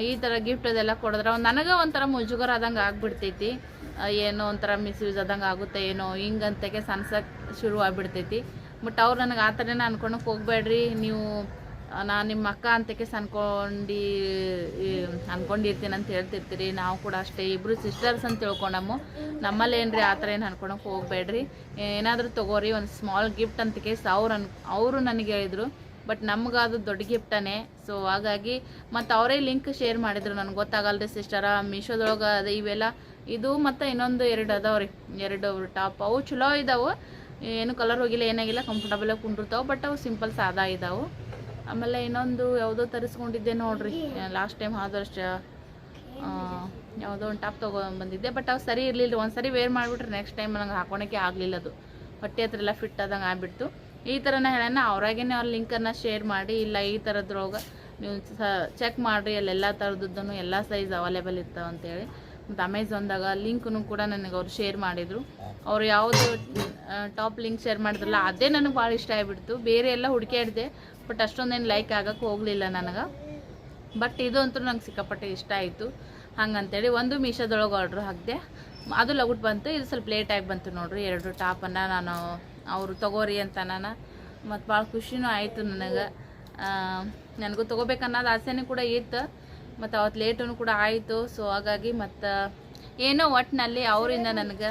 ಈ ಥರ ಗಿಫ್ಟ್ ಅದೆಲ್ಲ ಕೊಡಿದ್ರೆ ನನಗೆ ಒಂಥರ ಮುಜುಗರ ಆದಂಗೆ ಆಗ್ಬಿಡ್ತೈತಿ. ಏನೋ ಒಂಥರ ಮಿಸ್ಯೂಸ್ ಆದಂಗೆ ಆಗುತ್ತೆ, ಏನೋ ಹಿಂಗಂತಕ್ಕೆ ಸನ್ಸಕ್ಕೆ ಶುರು ಆಗ್ಬಿಡ್ತೈತಿ. ಬಟ್ ಅವ್ರು ನನಗೆ ಆ ಥರನೇ ಅನ್ಕೊಳಕ್ಕೆ ಹೋಗ್ಬೇಡ್ರಿ. ನೀವು ನಾನು ನಿಮ್ಮ ಅಕ್ಕ ಅಂತಕ್ಕೆ ಅನ್ಕೊಂಡು ಅನ್ಕೊಂಡಿರ್ತೀನಿ ಅಂತ ಹೇಳ್ತಿರ್ತೀರಿ. ನಾವು ಕೂಡ ಅಷ್ಟೇ ಇಬ್ಬರು ಸಿಸ್ಟರ್ಸ್ ಅಂತ ತಿಳ್ಕೊಂಡಮ್ಮು. ನಮ್ಮಲ್ಲಿ ಏನು ರೀ ಆ ಥರ ಏನು ಅನ್ಕೊಳಕ್ಕೆ ಹೋಗ್ಬೇಡ್ರಿ. ಏನಾದರೂ ತಗೋರಿ, ಒಂದು ಸ್ಮಾಲ್ ಗಿಫ್ಟ್ ಅಂತ ಕೇಸ್ ಅವ್ರು ಅನ್, ಅವರು ನನಗೆ ಹೇಳಿದರು. ಬಟ್ ನಮ್ಗೆ ಅದು ದೊಡ್ಡ ಗಿಫ್ಟನೇ ಸೊ ಹಾಗಾಗಿ ಮತ್ತು ಅವರೇ ಲಿಂಕ್ ಶೇರ್ ಮಾಡಿದ್ರು ನನಗೆ ಗೊತ್ತಾಗಲ್ರಿ ಸಿಸ್ಟರ ಮೀಶೋದೊಳಗೆ ಅದು ಇವೆಲ್ಲ. ಇದು ಮತ್ತು ಇನ್ನೊಂದು ಎರಡು ಅದಾವ್ರಿ. ಎರಡು ಟಾಪ್ ಅವು ಚಲೋ ಇದಾವೆ. ಏನು ಕಲರ್ ಹೋಗಿಲ್ಲ, ಏನಾಗಿಲ್ಲ ಕಂಫರ್ಟಬಲಾಗಿ ಕುಂಡಿರ್ತಾವೆ ಬಟ್ ಅವು ಸಿಂಪಲ್ ಸಾದಾ ಇದಾವೆ. ಆಮೇಲೆ ಇನ್ನೊಂದು ಯಾವುದೋ ತರಿಸ್ಕೊಂಡಿದ್ದೆ ನೋಡ್ರಿ ಲಾಸ್ಟ್ ಟೈಮ್ ಆದಷ್ಟು ಯಾವುದೋ ಒಂದು ಟಾಪ್ ತೊಗೊಂಡು ಬಂದಿದ್ದೆ ಬಟ್ ಅವು ಸರಿ ಇರಲಿಲ್ಲ ಒಂದು ಸರಿ ವೇರ್ ಮಾಡಿಬಿಟ್ರೆ ನೆಕ್ಸ್ಟ್ ಟೈಮ್ ನಂಗೆ ಹಾಕೊಳಕ್ಕೆ ಆಗಲಿಲ್ಲ ಅದು. ಹೊಟ್ಟೆ ಹತ್ರ ಎಲ್ಲ ಫಿಟ್ ಆದಂಗೆ ಆಗ್ಬಿಡ್ತು. ಈ ಥರನೇ ಹೇಳೋಣ ಅವ್ರಾಗೇನೆ ಅವ್ರ ಲಿಂಕನ್ನು ಶೇರ್ ಮಾಡಿ, ಇಲ್ಲ ಈ ಥರದ್ರೊಳಗೆ ನೀವು ಚೆಕ್ ಮಾಡಿರಿ ಅಲ್ಲೆಲ್ಲ ಥರದ್ದು ಎಲ್ಲ ಸೈಜ್ ಅವೈಲೇಬಲ್ ಇರ್ತಾವೆ ಅಂತೇಳಿ. ಮತ್ತು ಅಮೆಝಾನ್ದಾಗ ಲಿಂಕ್ನು ಕೂಡ ನನಗೆ ಅವ್ರು ಶೇರ್ ಮಾಡಿದರು. ಅವ್ರು ಯಾವುದು ಟಾಪ್ ಲಿಂಕ್ ಶೇರ್ ಮಾಡಿದ್ರಲ್ಲ, ಅದೇ ನನಗೆ ಭಾಳ ಇಷ್ಟ ಆಗಿಬಿಡ್ತು. ಬೇರೆ ಎಲ್ಲ ಹುಡುಕಾಡಿದೆ ಬಟ್ ಅಷ್ಟೊಂದೇನು ಲೈಕ್ ಆಗೋಕ್ಕೆ ಹೋಗಲಿಲ್ಲ ನನಗೆ. ಬಟ್ ಇದು ಅಂತೂ ನಂಗೆ ಸಿಕ್ಕಾಪಟ್ಟೆ ಇಷ್ಟ ಆಯಿತು. ಹಂಗಂತೇಳಿ ಒಂದು ಮೀಶೋದೊಳಗೆ ಆರ್ಡ್ರ್ ಹಾಕಿದೆ, ಅದು ಲಗುಟ್ ಬಂತು, ಇದು ಸ್ವಲ್ಪ ಲೇಟಾಗಿ ಬಂತು ನೋಡ್ರಿ, ಎರಡು ಟಾಪನ್ನು ನಾನು ಅವರು ತಗೋರಿ ಅಂತ ನಾನು ಮತ್ತು ಭಾಳ ಖುಷಿನೂ ಆಯಿತು ನನಗೆ. ನನಗೂ ತೊಗೋಬೇಕನ್ನೋದು ಆಸೆನೂ ಕೂಡ ಇತ್ತು ಮತ್ತು ಅವತ್ತು ಲೇಟೂ ಕೂಡ ಆಯಿತು. ಸೊ ಹಾಗಾಗಿ ಮತ್ತು, ಏನೋ ಒಟ್ಟಿನಲ್ಲಿ ಅವರಿಂದ ನನಗೆ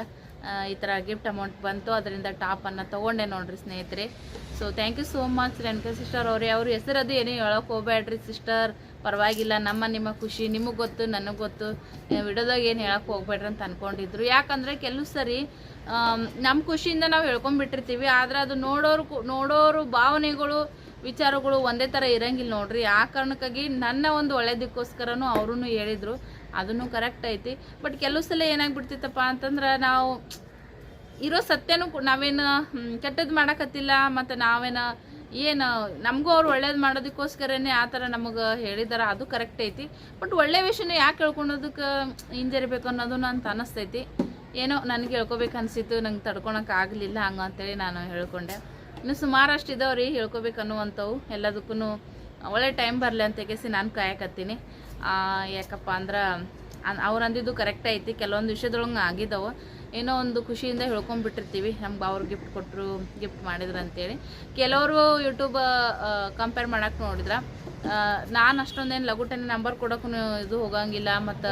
ಈ ಥರ ಗಿಫ್ಟ್ ಅಮೌಂಟ್ ಬಂತು. ಅದರಿಂದ ಟಾಪನ್ನು ತೊಗೊಂಡೆ ನೋಡ್ರಿ ಸ್ನೇಹಿತರೆ. So thank you so much Renuka sister ಅವ್ರಿ. ಅವ್ರ ಹೆಸರದು ಏನೂ ಹೇಳೋಕೆ ಹೋಗ್ಬೇಡ್ರಿ ಸಿಸ್ಟರ್ ಪರವಾಗಿಲ್ಲ, ನಮ್ಮ ನಿಮ್ಮ ಖುಷಿ, ನಿಮಗೆ ಗೊತ್ತು, ನನಗೆ ಗೊತ್ತು. ವಿಡಿಯೋದಾಗ ಏನು ಹೇಳೋಕೆ ಹೋಗ್ಬೇಡ್ರಿ ಅಂತ ಅನ್ಕೊಂಡಿದ್ರು. ಯಾಕಂದರೆ ಕೆಲವು ಸರಿ ನಮ್ಮ ಖುಷಿಯಿಂದ ನಾವು ಹೇಳ್ಕೊಂಡ್ಬಿಟ್ಟಿರ್ತೀವಿ. ಆದ್ರೆ ಅದು ನೋಡೋರು ನೋಡೋರು ಭಾವನೆಗಳು, ವಿಚಾರಗಳು ಒಂದೇ ಥರ ಇರಂಗಿಲ್ಲ ನೋಡ್ರಿ. ಆ ಕಾರಣಕ್ಕಾಗಿ ನನ್ನ ಒಂದು ಒಳ್ಳೆಯದಕ್ಕೋಸ್ಕರನೂ ಅವರು ಹೇಳಿದರು. ಅದನ್ನು ಕರೆಕ್ಟ್ ಐತಿ. ಬಟ್ ಕೆಲವು ಸಲ ಏನಾಗ್ಬಿಡ್ತಿತ್ತಪ್ಪ ಅಂತಂದ್ರೆ ನಾವು ಇರೋ ಸತ್ಯನೂ ನಾವೇನು ಕೆಟ್ಟದ್ದು ಮಾಡಕತ್ತಿಲ್ಲ, ಮತ್ತು ನಾವೇನು ಏನು, ನಮಗೂ ಅವ್ರು ಒಳ್ಳೇದು ಮಾಡೋದಕ್ಕೋಸ್ಕರನೇ ಆ ಥರ ನಮಗೆ ಹೇಳಿದಾರೆ, ಅದು ಕರೆಕ್ಟ್ ಐತಿ. ಬಟ್ ಒಳ್ಳೆ ವಿಷಯನ ಯಾಕೆ ಹೇಳ್ಕೊಳೋದಕ್ಕೆ ಹಿಂಜರಿಬೇಕು ಅನ್ನೋದು ಅಂತ ಅನಿಸ್ತೈತಿ. ಏನೋ ನನಗೆ ಹೇಳ್ಕೊಬೇಕು ಅನಿಸಿತ್ತು, ನಂಗೆ ತಡ್ಕೊಳಕ್ಕೆ ಆಗಲಿಲ್ಲ ಹಂಗೆ ಅಂತೇಳಿ ನಾನು ಹೇಳ್ಕೊಂಡೆ. ಇನ್ನು ಸುಮಾರಷ್ಟು ಇದಾವ್ರಿ ಹೇಳ್ಕೊಬೇಕು ಅನ್ನುವಂಥವು. ಎಲ್ಲದಕ್ಕೂ ಒಳ್ಳೆ ಟೈಮ್ ಬರಲಿ ಅಂತ ಕೇಸಿ ನಾನು ಕಾಯಕತ್ತೀನಿ. ಯಾಕಪ್ಪ ಅಂದ್ರೆ ಅವ್ರು ಅಂದಿದ್ದು ಕರೆಕ್ಟ್ ಐತಿ. ಕೆಲವೊಂದು ವಿಷಯದೊಳಗೆ ಆಗಿದ್ದಾವೆ. ಏನೋ ಒಂದು ಖುಷಿಯಿಂದ ಹೇಳ್ಕೊಂಡ್ಬಿಟ್ಟಿರ್ತೀವಿ ನಮ್ಗೆ ಅವ್ರು ಗಿಫ್ಟ್ ಕೊಟ್ಟರು ಗಿಫ್ಟ್ ಮಾಡಿದ್ರು ಅಂತೇಳಿ. ಕೆಲವರು ಯೂಟ್ಯೂಬ್ ಕಂಪೇರ್ ಮಾಡಕ್ಕೆ ನೋಡಿದ್ರೆ ನಾನು ಅಷ್ಟೊಂದೇನು ಲಘುಟನೆ ನಂಬರ್ ಕೊಡೋಕ್ಕೂ ಇದು ಹೋಗಂಗಿಲ್ಲ. ಮತ್ತು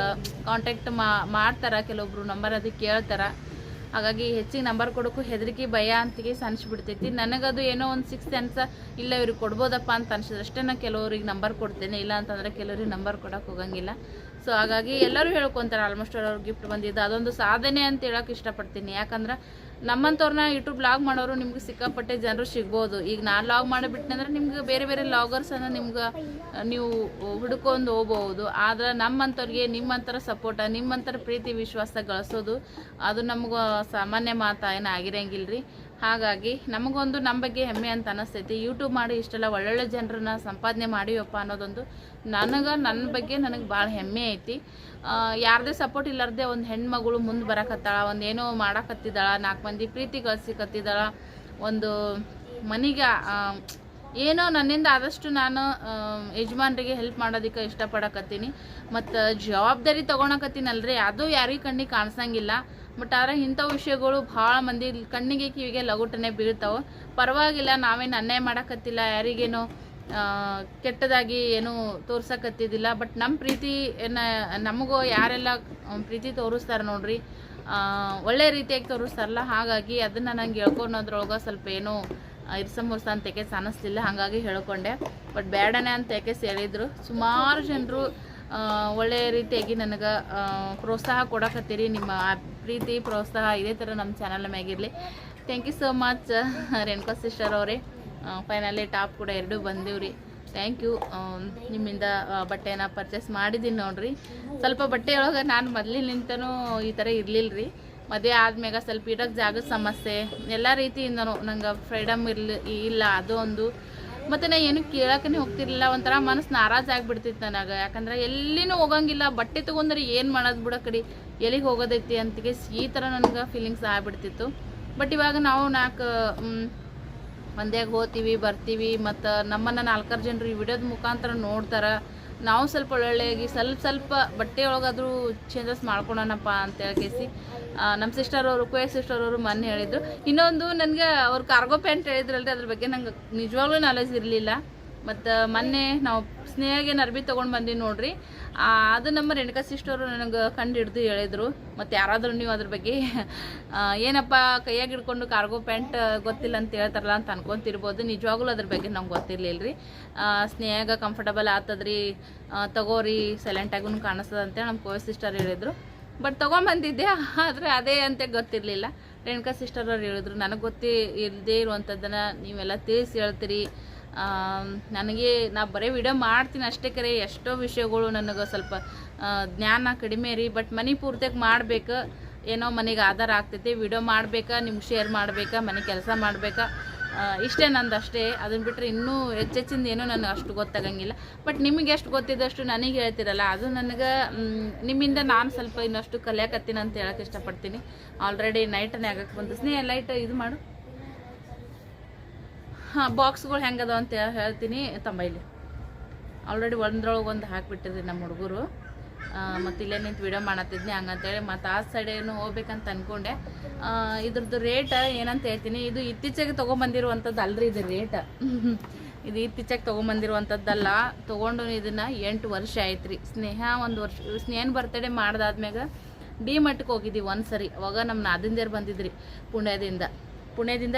ಕಾಂಟ್ಯಾಕ್ಟ್ ಮಾಡ್ತಾರೆ. ಕೆಲವೊಬ್ರು ನಂಬರ್ ಅದಕ್ಕೆ ಕೇಳ್ತಾರೆ. ಹಾಗಾಗಿ ಹೆಚ್ಚಿಗೆ ನಂಬರ್ ಕೊಡೋಕ್ಕೂ ಹೆದರಿಕೆ, ಭಯ ಅಂತಿಗೆ ಅನಿಸ್ಬಿಡ್ತೈತಿ ನನಗದು ಏನೋ ಒಂದು ಸಿಕ್ಸ್ ಸೆನ್ಸ್ ಇಲ್ಲ, ಇವ್ರಿಗೆ ಕೊಡ್ಬೋದಪ್ಪ ಅಂತ ಅನಿಸಿದ್ರಷ್ಟೇ ನಾನು ಕೆಲವ್ರಿಗೆ ನಂಬರ್ ಕೊಡ್ತೇನೆ. ಇಲ್ಲ ಅಂತಂದರೆ ಕೆಲವ್ರಿಗೆ ನಂಬರ್ ಕೊಡೋಕೆ ಹೋಗಂಗಿಲ್ಲ. ಸೊ ಹಾಗಾಗಿ ಎಲ್ಲರೂ ಹೇಳ್ಕೊತಾರೆ ಆಲ್ಮೋಸ್ಟ್ ಅವ್ರ ಗಿಫ್ಟ್ ಬಂದಿದ್ದು. ಅದೊಂದು ಸಾಧನೆ ಅಂತ ಹೇಳೋಕೆ ಇಷ್ಟಪಡ್ತೀನಿ. ಯಾಕಂದ್ರೆ ನಮ್ಮಂಥವ್ರನ್ನ ಯೂಟ್ಯೂಬ್ ಲಾಗ್ ಮಾಡೋರು ನಿಮ್ಗೆ ಸಿಕ್ಕಾಪಟ್ಟೆ ಜನರು ಸಿಗ್ಬೋದು. ಈಗ ನಾನು ಲಾಗ್ ಮಾಡಿಬಿಟ್ನಂದ್ರೆ ನಿಮ್ಗೆ ಬೇರೆ ಬೇರೆ ಲಾಗರ್ಸನ್ನು ನಿಮ್ಗೆ ನೀವು ಹುಡ್ಕೊಂಡು ಹೋಗ್ಬೋದು. ಆದ್ರೆ ನಮ್ಮಂಥವ್ರಿಗೆ ನಿಮ್ಮಂಥರ ಸಪೋರ್ಟ ನಿಮ್ಮಂಥರ ಪ್ರೀತಿ, ವಿಶ್ವಾಸ ಗಳಿಸೋದು, ಅದು ನಮ್ಗೆ ಸಾಮಾನ್ಯ ಮಾತು ಏನು ಆಗಿರಂಗಿಲ್ಲ ರೀ ಹಾಗಾಗಿ ನಮಗೊಂದು ನಮ್ಮ ಬಗ್ಗೆ ಹೆಮ್ಮೆ ಅಂತ ಅನಿಸ್ತೈತಿ. ಯೂಟ್ಯೂಬ್ ಮಾಡಿ ಇಷ್ಟೆಲ್ಲ ಒಳ್ಳೊಳ್ಳೆ ಜನರನ್ನ ಸಂಪಾದನೆ ಮಾಡಿವಪ್ಪ ಅನ್ನೋದೊಂದು ನನಗೆ ನನ್ನ ಬಗ್ಗೆ ನನಗೆ ಭಾಳ ಹೆಮ್ಮೆ ಐತಿ. ಯಾರದೇ ಸಪೋರ್ಟ್ ಇಲ್ಲಾರ್ದೆ ಒಂದು ಹೆಣ್ಮಗಳು ಮುಂದೆ ಬರಕತ್ತಾಳ, ಒಂದು ಏನೋ ಮಾಡಕತ್ತಿದ್ದಾಳ ನಾಲ್ಕು ಮಂದಿ ಪ್ರೀತಿ ಗಳಿಸಿಕತ್ತಿದ್ದಾಳ ಒಂದು ಮನೆಗೆ ಏನೋ ನನ್ನಿಂದ ಆದಷ್ಟು ನಾನು ಯಜಮಾನರಿಗೆ ಹೆಲ್ಪ್ ಮಾಡೋದಕ್ಕೆ ಇಷ್ಟಪಡಕತ್ತೀನಿ. ಮತ್ತು ಜವಾಬ್ದಾರಿ ತೊಗೊಳಕತ್ತೀನಲ್ರಿ, ಅದು ಯಾರಿಗೆ ಕಣ್ಣಿಗೆ ಕಾಣಿಸಂಗಿಲ್ಲ. ಬಟ್ ಆದ್ರೆ ಇಂಥ ವಿಷಯಗಳು ಭಾಳ ಮಂದಿ ಕಣ್ಣಿಗೆ ಕಿವಿಗೆ ಲಗುಟನೆ ಬೀಳ್ತಾವೆ. ಪರವಾಗಿಲ್ಲ, ನಾವೇನು ಅನ್ಯಾಯ ಮಾಡಕತ್ತಿಲ್ಲ, ಯಾರಿಗೇನು ಕೆಟ್ಟದಾಗಿ ಏನು ತೋರ್ಸಕತ್ತಿದ್ದಿಲ್ಲ. ಬಟ್ ನಮ್ಮ ಪ್ರೀತಿ ನಮಗೂ ಯಾರೆಲ್ಲ ಪ್ರೀತಿ ತೋರಿಸ್ತಾರೆ ನೋಡ್ರಿ ಒಳ್ಳೆ ರೀತಿಯಾಗಿ ತೋರಿಸ್ತಾರಲ್ಲ, ಹಾಗಾಗಿ ಅದನ್ನು ನಂಗೆ ಹೇಳ್ಕೊಳೋದ್ರೊಳಗೆ ಸ್ವಲ್ಪ ಏನೋ ಇರ್ಸಮುರ್ಸ ಅಂತ ಯಾಕೆಸ್ ಅನ್ನಿಸ್ಲಿಲ್ಲ ಹಾಗಾಗಿ ಹೇಳ್ಕೊಂಡೆ. ಬಟ್ ಬೇಡನೆ ಅಂತ ಯಾಕೆಸ್ ಹೇಳಿದ್ರು. ಸುಮಾರು ಜನರು ಒಳ್ಳೆಯ ರೀತಿಯಾಗಿ ನನಗೆ ಪ್ರೋತ್ಸಾಹ ಕೊಡಕತ್ತೀರಿ. ನಿಮ್ಮ ಪ್ರೀತಿ, ಪ್ರೋತ್ಸಾಹ ಇದೇ ಥರ ನಮ್ಮ channel ಮ್ಯಾಗಿರಲಿ. Thank you so much Renuka sister ಅವರೇ. ಫೈನಲಿ ಟಾಪ್ ಕೂಡ ಎರಡೂ ಬಂದೀವ್ರಿ. ಥ್ಯಾಂಕ್ ಯು ನಿಮ್ಮಿಂದ ಬಟ್ಟೆನ ಪರ್ಚೇಸ್ ಮಾಡಿದ್ದೀನಿ ನೋಡ್ರಿ. ಸ್ವಲ್ಪ ಬಟ್ಟೆ ನಾನು ಮೊದಲಿನಿಂದನೂ ಈ ಥರ ಇರಲಿಲ್ಲ ರೀ ಮದುವೆ ಆದ್ಮ್ಯಾಗ ಸ್ವಲ್ಪ ಇಡೋಕ್ಕೆ ಜಾಗದ ಸಮಸ್ಯೆ, ಎಲ್ಲ ರೀತಿಯಿಂದನೂ ನಂಗೆ ಫ್ರೀಡಮ್ ಇರಲಿ, ಇಲ್ಲ, ಅದು ಒಂದು. ಮತ್ತು ನಾ ಏನು ಕೇಳೋಕ್ಕೇ ಹೋಗ್ತಿರ್ಲಿಲ್ಲ, ಒಂಥರ ಮನಸ್ಸು ನಾರಾಜ್ ಆಗಿಬಿಡ್ತಿತ್ತು ನನಗೆ. ಯಾಕಂದ್ರೆ ಎಲ್ಲಿನೂ ಹೋಗಂಗಿಲ್ಲ, ಬಟ್ಟೆ ತೊಗೊಂಡ್ರೆ ಏನು ಮಾಡೋದು ಬಿಡ ಕಡೆ, ಎಲ್ಲಿಗೆ ಹೋಗೋದೈತಿ ಅಂತಿಗೆ ಈ ಥರ ನನಗೆ ಫೀಲಿಂಗ್ಸ್ ಆಗ್ಬಿಡ್ತಿತ್ತು. ಬಟ್ ಇವಾಗ ನಾವು ನಾಲ್ಕು ಮಂದ್ಯಾಗ ಹೋಗ್ತೀವಿ ಬರ್ತೀವಿ, ಮತ್ತು ನಮ್ಮನ್ನು ನಾಲ್ಕಾರು ಜನರು ಈ ವಿಡಿಯೋದ ಮುಖಾಂತರ ನೋಡ್ತಾರೆ. ನಾವು ಸ್ವಲ್ಪ ಒಳ್ಳೊಳ್ಳೆಯಾಗಿ ಸ್ವಲ್ಪ ಸ್ವಲ್ಪ ಬಟ್ಟೆ ಒಳಗಾದರೂ ಚೇಂಜಸ್ ಮಾಡ್ಕೊಳೋಣಪ್ಪ ಅಂತ ಹೇಳ್ಕೇಸಿ ನಮ್ಮ ಸಿಸ್ಟರ್ ಅವರು ಕುಯ್ ಸಿಸ್ಟರ್ ಅವರು ಮೊನ್ನೆ ಹೇಳಿದರು. ಇನ್ನೊಂದು ನನಗೆ ಅವ್ರು ಕಾರ್ಗೋ ಪ್ಯಾಂಟ್ ಹೇಳಿದ್ರಲ್ರಿ ಅದ್ರ ಬಗ್ಗೆ ನಂಗೆ ನಿಜವಾಗ್ಲೂ ನಾಲೆಜ್ ಇರಲಿಲ್ಲ. ಮತ್ತು ಮೊನ್ನೆ ನಾವು ಸ್ನೇಹಗೆ ಅರ್ಬಿ ತೊಗೊಂಡು ಬಂದೀವಿ ನೋಡ್ರಿ. ಅದು ನಮ್ಮ ರೇಣುಕಾ ಸಿಸ್ಟರು ನನಗೆ ಕಂಡು ಹಿಡ್ದು ಹೇಳಿದರು. ಮತ್ತು ಯಾರಾದರೂ ನೀವು ಅದ್ರ ಬಗ್ಗೆ ಏನಪ್ಪ ಕೈಯಾಗ ಹಿಡ್ಕೊಂಡು ಕಾರ್ಗೋ ಪ್ಯಾಂಟ್ ಗೊತ್ತಿಲ್ಲ ಅಂತ ಹೇಳ್ತಾರಲ್ಲ ಅಂತ ಅನ್ಕೊಂತಿರ್ಬೋದು. ನಿಜವಾಗ್ಲೂ ಅದ್ರ ಬಗ್ಗೆ ನಮ್ಗೆ ಗೊತ್ತಿರಲಿಲ್ಲ ರೀ ಸ್ನೇಹಾಗ ಕಂಫರ್ಟಬಲ್ ಆಗ್ತದ್ರಿ ತಗೋರಿ ಸೈಲೆಂಟಾಗೂ ಕಾಣಿಸ್ತದೆ ಅಂತೇಳಿ ನಮ್ಮ ಕೋ ಸಿಸ್ಟರ್ ಹೇಳಿದರು. ಬಟ್ ತೊಗೊಂಬಂದಿದ್ದೆ, ಆದರೆ ಅದೇ ಅಂತ ಗೊತ್ತಿರಲಿಲ್ಲ. ರೇಣುಕಾ ಸಿಸ್ಟರ್ ಅವ್ರು ಹೇಳಿದ್ರು, ನನಗೆ ಗೊತ್ತಿ ಇಲ್ಲದೇ ಇರುವಂಥದ್ದನ್ನು ನೀವೆಲ್ಲ ತಿಳಿಸಿ ಹೇಳ್ತೀರಿ. ನನಗೆ ನಾ ಬರೀ ವಿಡಿಯೋ ಮಾಡ್ತೀನಿ ಅಷ್ಟೇ ಕರೆ, ಎಷ್ಟೋ ವಿಷಯಗಳು ನನಗೆ ಸ್ವಲ್ಪ ಜ್ಞಾನ ಕಡಿಮೆ ರೀ ಬಟ್ ಮನೆ ಪೂರ್ತಿಯಾಗಿ ಮಾಡ್ಬೇಕು, ಏನೋ ಮನೆಗೆ ಆಧಾರ ಆಗ್ತೈತಿ ವಿಡಿಯೋ ಮಾಡ್ಬೇಕಾ, ನಿಮ್ಗೆ ಶೇರ್ ಮಾಡ್ಬೇಕಾ, ಮನೆ ಕೆಲಸ ಮಾಡ್ಬೇಕಾ ಇಷ್ಟೇ ನಂದು ಅಷ್ಟೇ ಅದನ್ನ ಬಿಟ್ಟರೆ ಇನ್ನೂ ಹೆಚ್ಚೆಚ್ಚಿಂದ ಏನೂ ನನಗೆ ಅಷ್ಟು ಗೊತ್ತಾಗಂಗಿಲ್ಲ ಬಟ್ ನಿಮಗೆ ಎಷ್ಟು ಗೊತ್ತಿದ್ದಷ್ಟು ನನಗೆ ಹೇಳ್ತಿರಲ್ಲ, ಅದು ನನಗೆ ನಿಮ್ಮಿಂದ ನಾನು ಸ್ವಲ್ಪ ಇನ್ನಷ್ಟು ಕಲಿಯಾಕತ್ತೀನಿ ಅಂತ ಹೇಳಕ್ಕೆ ಇಷ್ಟಪಡ್ತೀನಿ. ಆಲ್ರೆಡಿ ನೈಟನ್ನೇ ಆಗಕ್ಕೆ ಬಂತು ಸ್ನೇಹ ಲೈಟ್ ಇದು ಮಾಡು. ಹಾಂ ಬಾಕ್ಸ್ಗಳು ಹೆಂಗದ ಅಂತ ಹೇಳ್ತೀನಿ ಇಲ್ಲಿ. ಆಲ್ರೆಡಿ ಒಂದ್ರೊಳಗೆ ಒಂದು ಹಾಕ್ಬಿಟ್ಟಿದ್ರಿ ನಮ್ಮ ಹುಡುಗರು. ಮತ್ತು ಇಲ್ಲೇ ನಿಂತು ವಿಡಿಯೋ ಮಾಡತ್ತಿದ್ನಿ ಹಂಗಂತೇಳಿ ಮತ್ತು ಆ ಸೈಡೇನು ಹೋಗ್ಬೇಕಂತ ಅಂದ್ಕೊಂಡೆ ಇದ್ರದ್ದು ರೇಟ್ ಏನಂತ ಹೇಳ್ತೀನಿ, ಇದು ಇತ್ತೀಚೆಗೆ ತೊಗೊಂಬಂದಿರುವಂಥದ್ದು ಅಲ್ರಿ ಇದು ರೇಟ್ ಇದು ಇತ್ತೀಚೆಗೆ ತೊಗೊಂಬಂದಿರುವಂಥದ್ದಲ್ಲ ತೊಗೊಂಡು ಇದನ್ನು ಎಂಟು ವರ್ಷ ಆಯ್ತು ರೀ ಸ್ನೇಹ ಒಂದು ವರ್ಷ ಸ್ನೇಹನ ಬರ್ತಡೇ ಮಾಡ್ದಾದ್ಮ್ಯಾಗ ಡಿ ಮಟ್ಟಕ್ಕೆ ಹೋಗಿದ್ದೀವಿ ಒಂದು ಸರಿ ಅವಾಗ ನಮ್ಮ ನಾದಿಂದೇರು ಬಂದಿದ್ರಿ ಪುಣ್ಯದಿಂದ. ಪುಣ್ಯದಿಂದ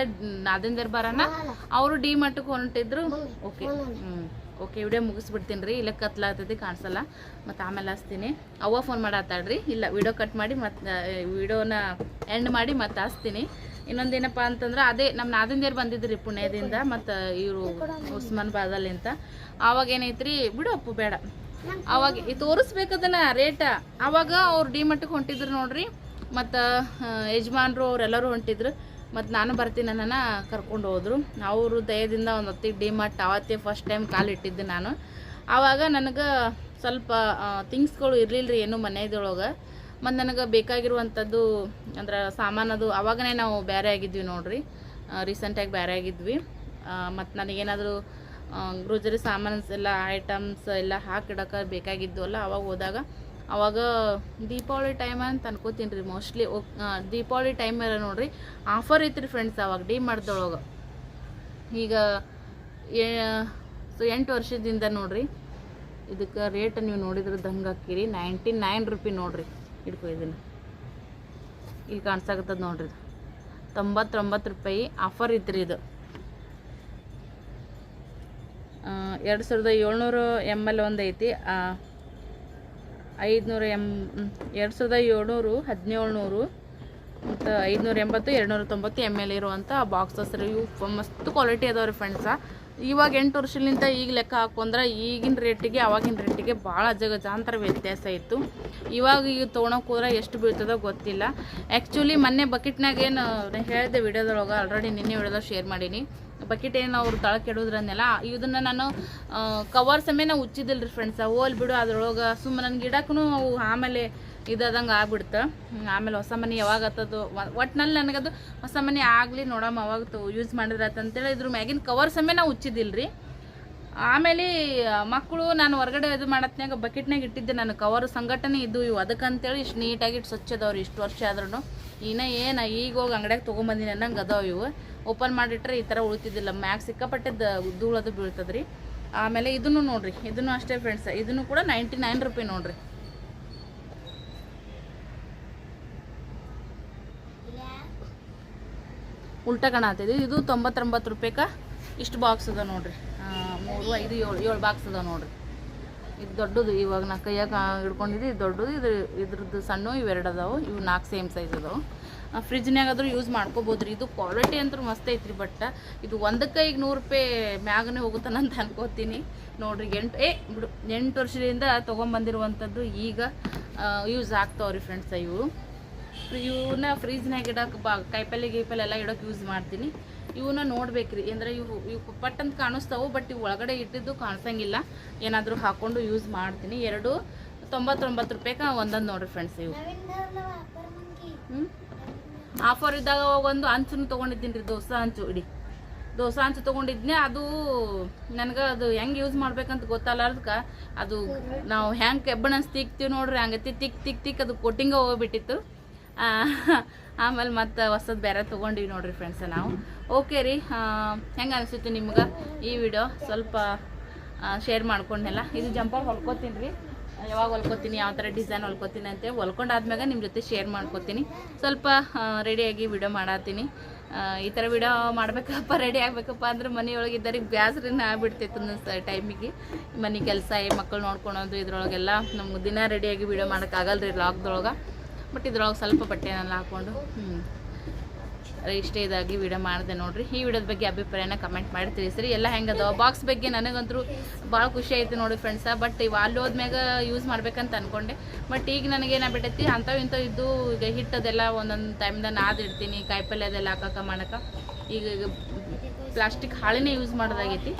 ನಾದಿಂದೇರು ಬರೋಣ ಅವರು ಡಿ ಮಟ್ಟಕ್ಕೆ ಹೊಂಟಿದ್ರು. ಓಕೆ ಹ್ಞೂ ಓಕೆ ವಿಡಿಯೋ ಮುಗಿಸ್ಬಿಡ್ತೀನಿ ರೀ. ಇಲ್ಲ ಕತ್ಲಾಗ್ತೈತಿ, ಕಾಣಿಸಲ್ಲ. ಮತ್ತು ಆಮೇಲೆ ಹಚ್ತೀನಿ. ಅವ್ವ ಫೋನ್ ಮಾಡತ್ತಾಳ್ರಿ. ಇಲ್ಲ ವಿಡಿಯೋ ಕಟ್ ಮಾಡಿ ಮತ್ತು ವಿಡಿಯೋನ ಎಂಡ್ ಮಾಡಿ ಮತ್ತೆ ಹಚ್ತೀನಿ. ಇನ್ನೊಂದೇನಪ್ಪ ಅಂತಂದ್ರೆ, ಅದೇ ನಮ್ಮ ನಾದಿಂದೇರು ಬಂದಿದ್ರಿ ಪುಣ್ಯದಿಂದ ಮತ್ತು ಇವರು ಉಸ್ಮಾನ್ ಬಾದಲ್ಲಿಂತ ಆವಾಗ ಏನೈತ್ರಿ, ಬಿಡು ಅಪ್ಪು, ಬೇಡ. ಅವಾಗ ಈ ತೋರಿಸ್ಬೇಕದಲ್ಲ ರೇಟ ಅವಾಗ ಅವ್ರು ಡಿ ಮಟ್ಟಕ್ಕೆ ಹೊಂಟಿದ್ರು ನೋಡ್ರಿ. ಮತ್ತು ಯಜಮಾನ್ರು ಅವರೆಲ್ಲರೂ ಹೊಂಟಿದ್ರು. ಮತ್ತು ನಾನು ಬರ್ತೀನಿ ನನ್ನನ್ನು ಕರ್ಕೊಂಡು ಹೋದರು. ಅವರು ದಯದಿಂದ ಒಂದು ಹೊತ್ತಿಗೆ ಡಿ ಮಟ್ ಅವತ್ತೇ ಫಸ್ಟ್ ಟೈಮ್ ಕಾಲಿಟ್ಟಿದ್ದೆ ನಾನು. ಆವಾಗ ನನಗೆ ಸ್ವಲ್ಪ ಥಿಂಗ್ಸ್ಗಳು ಇರಲಿಲ್ಲ ರೀ ಏನು ಮನೆಯದೊಳಗೆ ಮತ್ತು ನನಗೆ ಬೇಕಾಗಿರುವಂಥದ್ದು ಅಂದ್ರೆ ಸಾಮಾನದು ಆವಾಗನೇ ನಾವು ಬೇರೆ ಆಗಿದ್ವಿ ನೋಡಿರಿ. ರೀಸೆಂಟಾಗಿ ಬೇರೆ ಆಗಿದ್ವಿ. ಮತ್ತು ನನಗೇನಾದರೂ ಗ್ರೋಜರಿ ಸಾಮಾನ್ಸ್ ಎಲ್ಲ ಐಟಮ್ಸ್ ಎಲ್ಲ ಹಾಕಿಡೋಕೆ ಬೇಕಾಗಿದ್ದು ಅಲ್ಲ ಅವಾಗ ಹೋದಾಗ ಅವಾಗ ದೀಪಾವಳಿ ಟೈಮ್ ಅಂತ ಅನ್ಕೋತೀನಿ ರೀ ಮೋಸ್ಟ್ಲಿ ದೀಪಾವಳಿ ಟೈಮ್ ಎಲ್ಲ ನೋಡ್ರಿ. ಆಫರ್ ಐತ್ರಿ ಫ್ರೆಂಡ್ಸ್ ಅವಾಗ ಡಿ ಮಾಡ್ದೊಳಗೆ ಈಗ ಸೊ, ಎಂಟು ವರ್ಷದಿಂದ ನೋಡ್ರಿ. ಇದಕ್ಕೆ ರೇಟ್ ನೀವು ನೋಡಿದ್ರೆ ದಂಗೆ ಹಾಕಿರಿ. ನೈಂಟಿ ನೈನ್ ರುಪಿ ನೋಡ್ರಿ ಹಿಡ್ಕೊ ಇದನ್ನು. ಇಲ್ಲಿ ಕಾಣಿಸಾಕತ್ತದ ನೋಡ್ರಿ ಇದು. ತೊಂಬತ್ತೊಂಬತ್ತು ರೂಪಾಯಿ ಆಫರ್ ಇತ್ತು ಇದು. ಎರಡು ಸಾವಿರದ ಏಳ್ನೂರು ಎಂ ಎಲ್ ಒಂದು ಐತಿ. ಐದುನೂರು ಎಂ ಎರಡು ಸಾವಿರದ ಏಳ್ನೂರು, ಹದಿನೇಳ್ನೂರು ಮತ್ತು ಐದುನೂರ ಎಂಬತ್ತು, ಎರಡುನೂರ ತೊಂಬತ್ತು ಎಂ ಎಲ್ ಇರುವಂಥ ಬಾಕ್ಸಸ್ ರೀ. ಇವು ಮಸ್ತ್ ಕ್ವಾಲಿಟಿ ಅದಾವೆ ರೀ ಫ್ರೆಂಡ್ಸ ಇವಾಗ ಎಂಟು ವರ್ಷಲಿಂದ ಈಗ ಲೆಕ್ಕ ಹಾಕೊಂಡ್ರೆ ಈಗಿನ ರೇಟಿಗೆ ಅವಾಗಿನ ರೇಟಿಗೆ ಭಾಳ ಜಗಜಾಂತರ ವ್ಯತ್ಯಾಸ ಇತ್ತು. ಇವಾಗ ಈಗ ತೊಗೊಳಕ್ಕೆ ಹೋದ್ರೆ ಎಷ್ಟು ಬೀಳ್ತದೋ ಗೊತ್ತಿಲ್ಲ. ಆ್ಯಕ್ಚುಲಿ ಮೊನ್ನೆ ಬಕೆಟ್ನಾಗ ಏನು ಹೇಳಿದೆ ವಿಡಿಯೋದೊಳಗೆ ಆಲ್ರೆಡಿ ನಿನ್ನೆ ವಿಡಿಯೋದಾಗ ಶೇರ್ ಮಾಡೀನಿ. ಬಕೆಟ್ ಏನು ಅವ್ರು ತಳ ಇಡೋದ್ರನ್ನೆಲ್ಲ ಇದನ್ನು ನಾನು ಕವರ್ ಸಮೇತ ಉಚ್ಚಿದಿಲ್ಲ ರೀ ಫ್ರೆಂಡ್ಸ ಹೋಲ್ ಬಿಡು, ಅದ್ರೊಳಗೆ ಸುಮ್ಮನೆ ನನ್ನ ಗಿಡಕ್ಕೂ ಅವು ಆಮೇಲೆ ಇದಾದಂಗೆ ಆಗ್ಬಿಡ್ತು. ಆಮೇಲೆ ಹೊಸ ಮನೆ ಯಾವಾಗ ಹತ್ತದು ಒಟ್ನಲ್ಲಿ ನನಗದು ಹೊಸ ಮನೆ ಆಗಲಿ ನೋಡಮ್ಮ ಅವಾಗ ಯೂಸ್ ಮಾಡಿದ್ರೆ ಅಂತೇಳಿ ಇದ್ರ ಮ್ಯಾಗಿನ ಕವರ್ ಸಮೇತ ನಾವು ರೀ ಆಮೇಲೆ ಮಕ್ಕಳು ನಾನು ಹೊರಗಡೆ ಇದು ಮಾಡತ್ನಾಗ ಬಕೆಟ್ನಾಗ ಇಟ್ಟಿದ್ದೆ ನಾನು ಕವರ್ ಸಂಘಟನೆ ಇದ್ದು ಇವು ಅದಕ್ಕಂತೇಳಿ ಇಷ್ಟು ನೀಟಾಗಿ ಇಟ್ಟು ಸ್ವಚ್ಛದವ್ರು ಇಷ್ಟು ವರ್ಷ ಆದ್ರೂ ಇನ್ನ ಏನು ಈಗ ಹೋಗಿ ಅಂಗಡಿಯಾಗ ತೊಗೊಂಬಂದಿನಿ ಅನ್ನಂಗೆ ಅದಾವ ಇವು. ಓಪನ್ ಮಾಡಿಟ್ರೆ ಈ ಥರ ಉಳಿತಿದ್ದಿಲ್ಲ. ಮ್ಯಾಗ್ ಸಿಕ್ಕಾಪಟ್ಟೆ ಧೂಳದು ರೀ ಆಮೇಲೆ ಇದನ್ನು ನೋಡ್ರಿ. ಇದನ್ನು ಅಷ್ಟೇ ಫ್ರೆಂಡ್ಸ್ ಇದನ್ನು ಕೂಡ ನೈಂಟಿ ನೈನ್ ರುಪಿ ನೋಡ್ರಿ. ಉಲ್ಟಾ ಕಾಣತ್ತಿದೆ ಇದು. ತೊಂಬತ್ತೊಂಬತ್ತು ರೂಪಾಯಿಕ ಇಷ್ಟು ಬಾಕ್ಸ್ ಅದ ನೋಡ್ರಿ. ಮೂರು, ಐದು, ಏಳು ಏಳು ಬಾಕ್ಸ್ ಅದ ನೋಡ್ರಿ. ಇದು ದೊಡ್ಡದು, ಇವಾಗ ನಾ ಕೈಯಾಗ ಹಿಡ್ಕೊಂಡಿದ್ದು ಇದು ದೊಡ್ಡದು ಇದು ಇದ್ರದ್ದು ಸಣ್ಣ ಇವೆರಡು ಅದಾವೆ. ಇವು ನಾಲ್ಕು ಸೇಮ್ ಸೈಜ್ ಅದಾವು. ಫ್ರಿಜ್ನಾಗಾದ್ರೂ ಯೂಸ್ ಮಾಡ್ಕೋಬೋದು ರೀ ಇದು ಕ್ವಾಲಿಟಿ ಅಂತೂ ಮಸ್ತ್ ಐತ್ರಿ ಬಟ್ ಇದು ಒಂದಕ್ಕೆ ಈಗ ನೂರು ರೂಪಾಯಿ ಮ್ಯಾಗನೇ ಹೋಗುತ್ತಾನಂತ ಅನ್ಕೋತೀನಿ. ನೋಡ್ರಿ ಎಂಟು ಏ ಬಿಡು ಎಂಟು ವರ್ಷದಿಂದ ತೊಗೊಂಬಂದಿರುವಂಥದ್ದು ಈಗ ಯೂಸ್ ಆಗ್ತಾವ್ರಿ ಫ್ರೆಂಡ್ಸ್ ಇವು. ಇವನ್ನ ಫ್ರೀಜ್ನಾಗ ಇಡೋಕೆ ಬಾ ಕಾಯಿಪಲ್ಲೆ ಗೀಪಲ್ಲೆ ಎಲ್ಲ ಇಡೋಕೆ ಯೂಸ್ ಮಾಡ್ತೀನಿ. ಇವನ್ನ ನೋಡ್ಬೇಕ್ರಿ ಅಂದ್ರೆ ಇವು ಇವು ಪಟ್ಟಂತ ಕಾಣಿಸ್ತಾವು ಬಟ್ ಇವು ಒಳಗಡೆ ಇಟ್ಟಿದ್ದು ಕಾಣಿಸಂಗಿಲ್ಲ. ಏನಾದರೂ ಹಾಕ್ಕೊಂಡು ಯೂಸ್ ಮಾಡ್ತೀನಿ. ಎರಡು ತೊಂಬತ್ತೊಂಬತ್ತು ರೂಪಾಯಿಗೆ ಒಂದೊಂದು ನೋಡ್ರಿ ಫ್ರೆಂಡ್ಸ್ ಇವು. ಹ್ಞೂ ಆಫರ್ ಇದ್ದಾಗ ಒಂದು ಹಂಚನ್ನು ತೊಗೊಂಡಿದ್ದೀನಿ ರೀ, ದೋಸೆ ಹಂಚು ಇಡಿ. ದೋಸೆ ಹಂಚು ತೊಗೊಂಡಿದ್ನೆ, ಅದು ನನಗೆ ಅದು ಹೆಂಗೆ ಯೂಸ್ ಮಾಡ್ಬೇಕಂತ ಗೊತ್ತಲ್ಲಾರ್ದಕ್ಕೆ ಅದು ನಾವು ಹೆಂಗೆ ಕೆಬ್ಬಣ ತಿಕ್ತೀವಿ ನೋಡ್ರಿ, ಹಂಗತಿ ತಿಕ್ ತಿಕ್ ತಿಕ್ ಅದು ಕೊಟ್ಟಿಂಗ ಹೋಗ್ಬಿಟ್ಟಿತ್ತು. ಆಮೇಲೆ ಮತ್ತೆ ಹೊಸದು ಬೇರೆ ತೊಗೊಂಡಿವಿ ನೋಡ್ರಿ ಫ್ರೆಂಡ್ಸ್ ನಾವು. ಓಕೆ ರೀ ಹೆಂಗೆ ಅನಿಸುತ್ತೆ ನಿಮ್ಗೆ ಈ ವಿಡಿಯೋ ಸ್ವಲ್ಪ ಶೇರ್ ಮಾಡ್ಕೊಂಡೆಲ್ಲ. ಇದು ಜಂಪರ್ ಹೊಲ್ಕೋತೀನಿ ರೀ. ಯಾವಾಗ ಹೊಲ್ಕೊತೀನಿ, ಯಾವ ಥರ ಡಿಸೈನ್ ಹೊಲ್ಕೊತೀನಿ ಅಂತೇಳಿ ಹೊಲ್ಕೊಂಡಾದ್ಮ್ಯಾಗ ನಿಮ್ಮ ಜೊತೆ ಶೇರ್ ಮಾಡ್ಕೊತೀನಿ. ಸ್ವಲ್ಪ ರೆಡಿಯಾಗಿ ವಿಡಿಯೋ ಮಾಡತ್ತೀನಿ ಈ ಥರ ವಿಡಿಯೋ ಮಾಡಬೇಕಪ್ಪ ರೆಡಿ ಆಗಬೇಕಪ್ಪ ಅಂದ್ರೆ ಮನೆಯೊಳಗೆ ಇದ್ದಾರೆ ಬ್ಯಾಸ್ರಿನ ಆಗ್ಬಿಡ್ತೈತೆ ಒಂದೊಂದು ಟೈಮಿಗೆ ಮನೆ ಕೆಲಸ ಮಕ್ಕಳು ನೋಡ್ಕೊಳೋದು, ಇದ್ರೊಳಗೆಲ್ಲ ನಮ್ಗೆ ದಿನ ರೆಡಿಯಾಗಿ ವಿಡಿಯೋ ಮಾಡೋಕ್ಕಾಗಲ್ಲ ರೀ ಲಾಕ್ದೊಳಗೆ ಬಟ್ ಇದ್ರೊಳಗೆ ಸ್ವಲ್ಪ ಬಟ್ಟೆನೆಲ್ಲ ಹಾಕ್ಕೊಂಡು ಹ್ಞೂ ಇಷ್ಟೇ ಇದಾಗಿ ವಿಡಿಯೋ ಮಾಡಿದೆ ನೋಡ್ರಿ. ಈ ವಿಡಿಯೋದ ಬಗ್ಗೆ ಅಭಿಪ್ರಾಯನ ಕಮೆಂಟ್ ಮಾಡಿ ತಿಳಿಸ್ರಿ. ಎಲ್ಲ ಹೆಂಗದ ಬಾಕ್ಸ್ ಬಗ್ಗೆ ನನಗಂತೂ ಭಾಳ ಖುಷಿ ಆಯ್ತು ನೋಡಿ ಫ್ರೆಂಡ್ಸ ಬಟ್ ಇವು ಅಲ್ಲಿ ಹೋದ್ಮ್ಯಾಗ ಯೂಸ್ ಮಾಡ್ಬೇಕಂತ ಅನ್ಕೊಂಡೆ. ಬಟ್ ಈಗ ನನಗೆ ಏನಾಗ್ಬಿಟ್ಟೈತಿ ಅಂಥವು ಇಂಥವು ಇದ್ದು ಈಗ ಹಿಟ್ಟದೆಲ್ಲ ಒಂದೊಂದು ಟೈಮ್ದಾಗ ನಾದಿಡ್ತೀನಿ ಕಾಯಿಪಲ್ಯ ಅದೆಲ್ಲ ಹಾಕಕ್ಕೆ ಮಾಡಕ್ಕೆ. ಈಗ ಪ್ಲಾಸ್ಟಿಕ್ ಹಾಳೆನೇ ಯೂಸ್ ಮಾಡೋದಾಗೈತಿ.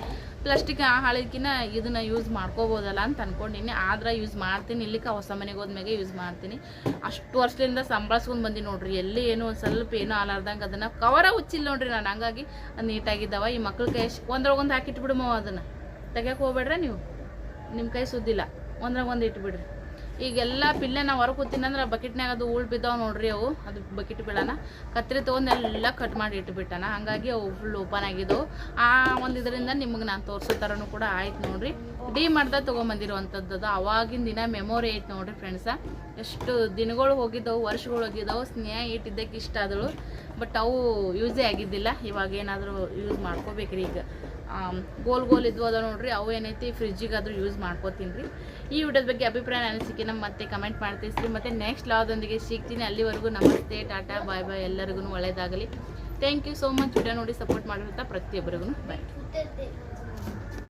ಪ್ಲಾಸ್ಟಿಕ್ ಹಾಳಿಕಿನ ಇದನ್ನ ಯೂಸ್ ಮಾಡ್ಕೋಬೋದಲ್ಲ ಅಂತ ಅನ್ಕೊಂಡಿನಿ. ಆದ್ರೆ ಯೂಸ್ ಮಾಡ್ತೀನಿ. ಇಲ್ಲಿಕ ಹೊಸ ಮನೆಗೆ ಹೋದ್ಮೇಲೆ ಯೂಸ್ ಮಾಡ್ತೀನಿ. ಅಷ್ಟು ವರ್ಷದಿಂದ ಸಂಬಳಸ್ಕೊಂಡು ಬಂದಿ ನೋಡ್ರಿ. ಎಲ್ಲಿ ಏನು ಒಂದು ಸ್ವಲ್ಪ ಏನೋ ಆಲಾರ್ದಂಗೆ ಅದನ್ನು ಕವರ ಉಚ್ಚಿಲ್ಲ ನೋಡ್ರಿ ನಾನು. ಹಂಗಾಗಿ ಅದು ನೀಟಾಗಿದ್ದಾವ. ಈ ಮಕ್ಳ ಕೈ ಒಂದ್ರೊಳಗೊಂದು ಹಾಕಿಟ್ಬಿಡುಮವ ಅದನ್ನು. ತೆಗಿಯಕ್ಕೆ ಹೋಗ್ಬೇಡ್ರೆ ನೀವು? ನಿಮ್ಮ ಕೈ ಸುದ್ದಿಲ್ಲ. ಒಂದ್ರಾಗ ಒಂದು ಇಟ್ಬಿಡ್ರಿ. ಈಗೆಲ್ಲ ಪಿಲ್ಲೆ ನಾವು ಕೂತೀನಿ ಅಂದ್ರೆ ಬಕೆಟ್ನಾಗ ಅದು ಉಳ್ ಬಿದ್ದಾವ ನೋಡ್ರಿ ಅವು. ಅದು ಬಕೆಟ್ ಬೀಳನ. ಕತ್ರಿ ತೊಗೊಂಡು ಎಲ್ಲ ಕಟ್ ಮಾಡಿ ಇಟ್ಬಿಟ್ಟನ. ಹಂಗಾಗಿ ಅವು ಫುಲ್ ಓಪನ್ ಆಗಿದ್ದವು ಆ ಒಂದು ಇದರಿಂದ ನಿಮಗೆ ನಾನು ತೋರಿಸೋ ಥರನೂ ಕೂಡ ಆಯ್ತು ನೋಡ್ರಿ. ಡಿ ಮಾಡ್ದ ತೊಗೊಂಬಂದಿರುವಂಥದ್ದು ಅದು ಅವಾಗಿನ ದಿನ ಮೆಮೊರಿ ಐತೆ ನೋಡ್ರಿ ಫ್ರೆಂಡ್ಸ ಎಷ್ಟು ದಿನಗಳು ಹೋಗಿದ್ದವು, ವರ್ಷಗಳು ಹೋಗಿದ್ದವು, ಸ್ನೇಹ ಇಟ್ಟಿದ್ದಕ್ಕೆ ಇಷ್ಟ ಆದಳು. ಬಟ್ ಅವು ಯೂಸೇ ಆಗಿದ್ದಿಲ್ಲ. ಇವಾಗ ಏನಾದರೂ ಯೂಸ್ ಮಾಡ್ಕೋಬೇಕ್ರಿ ಈಗ. ಗೋಲ್ ಗೋಲ್ ಇದ್ವು ಅದ ನೋಡ್ರಿ. ಅವು ಏನೈತಿ ಫ್ರಿಜ್ಜಿಗಾದರೂ ಯೂಸ್ ಮಾಡ್ಕೋತೀನಿ ರೀ ಈ ವಿಡಿಯೋದ ಬಗ್ಗೆ ಅಭಿಪ್ರಾಯ ಅನಿಸಿಕೆ ನಮ್ಮ ಮತ್ತೆ ಕಮೆಂಟ್ ಮಾಡ್ತೀವಿ ಮತ್ತೆ ನೆಕ್ಸ್ಟ್ ಲಾದೊಂದಿಗೆ ಸಿಗ್ತೀನಿ. ಅಲ್ಲಿವರೆಗೂ ನಮಸ್ತೆ, ಟಾಟಾ ಬಾಯ್ ಬಾಯ್ ಎಲ್ಲರಿಗೂ ಒಳ್ಳೆಯದಾಗಲಿ thank you so much video ನೋಡಿ ಸಪೋರ್ಟ್ ಮಾಡಿರುತ್ತಾ ಪ್ರತಿಯೊಬ್ಬರಿಗೂ ಬಾಯ್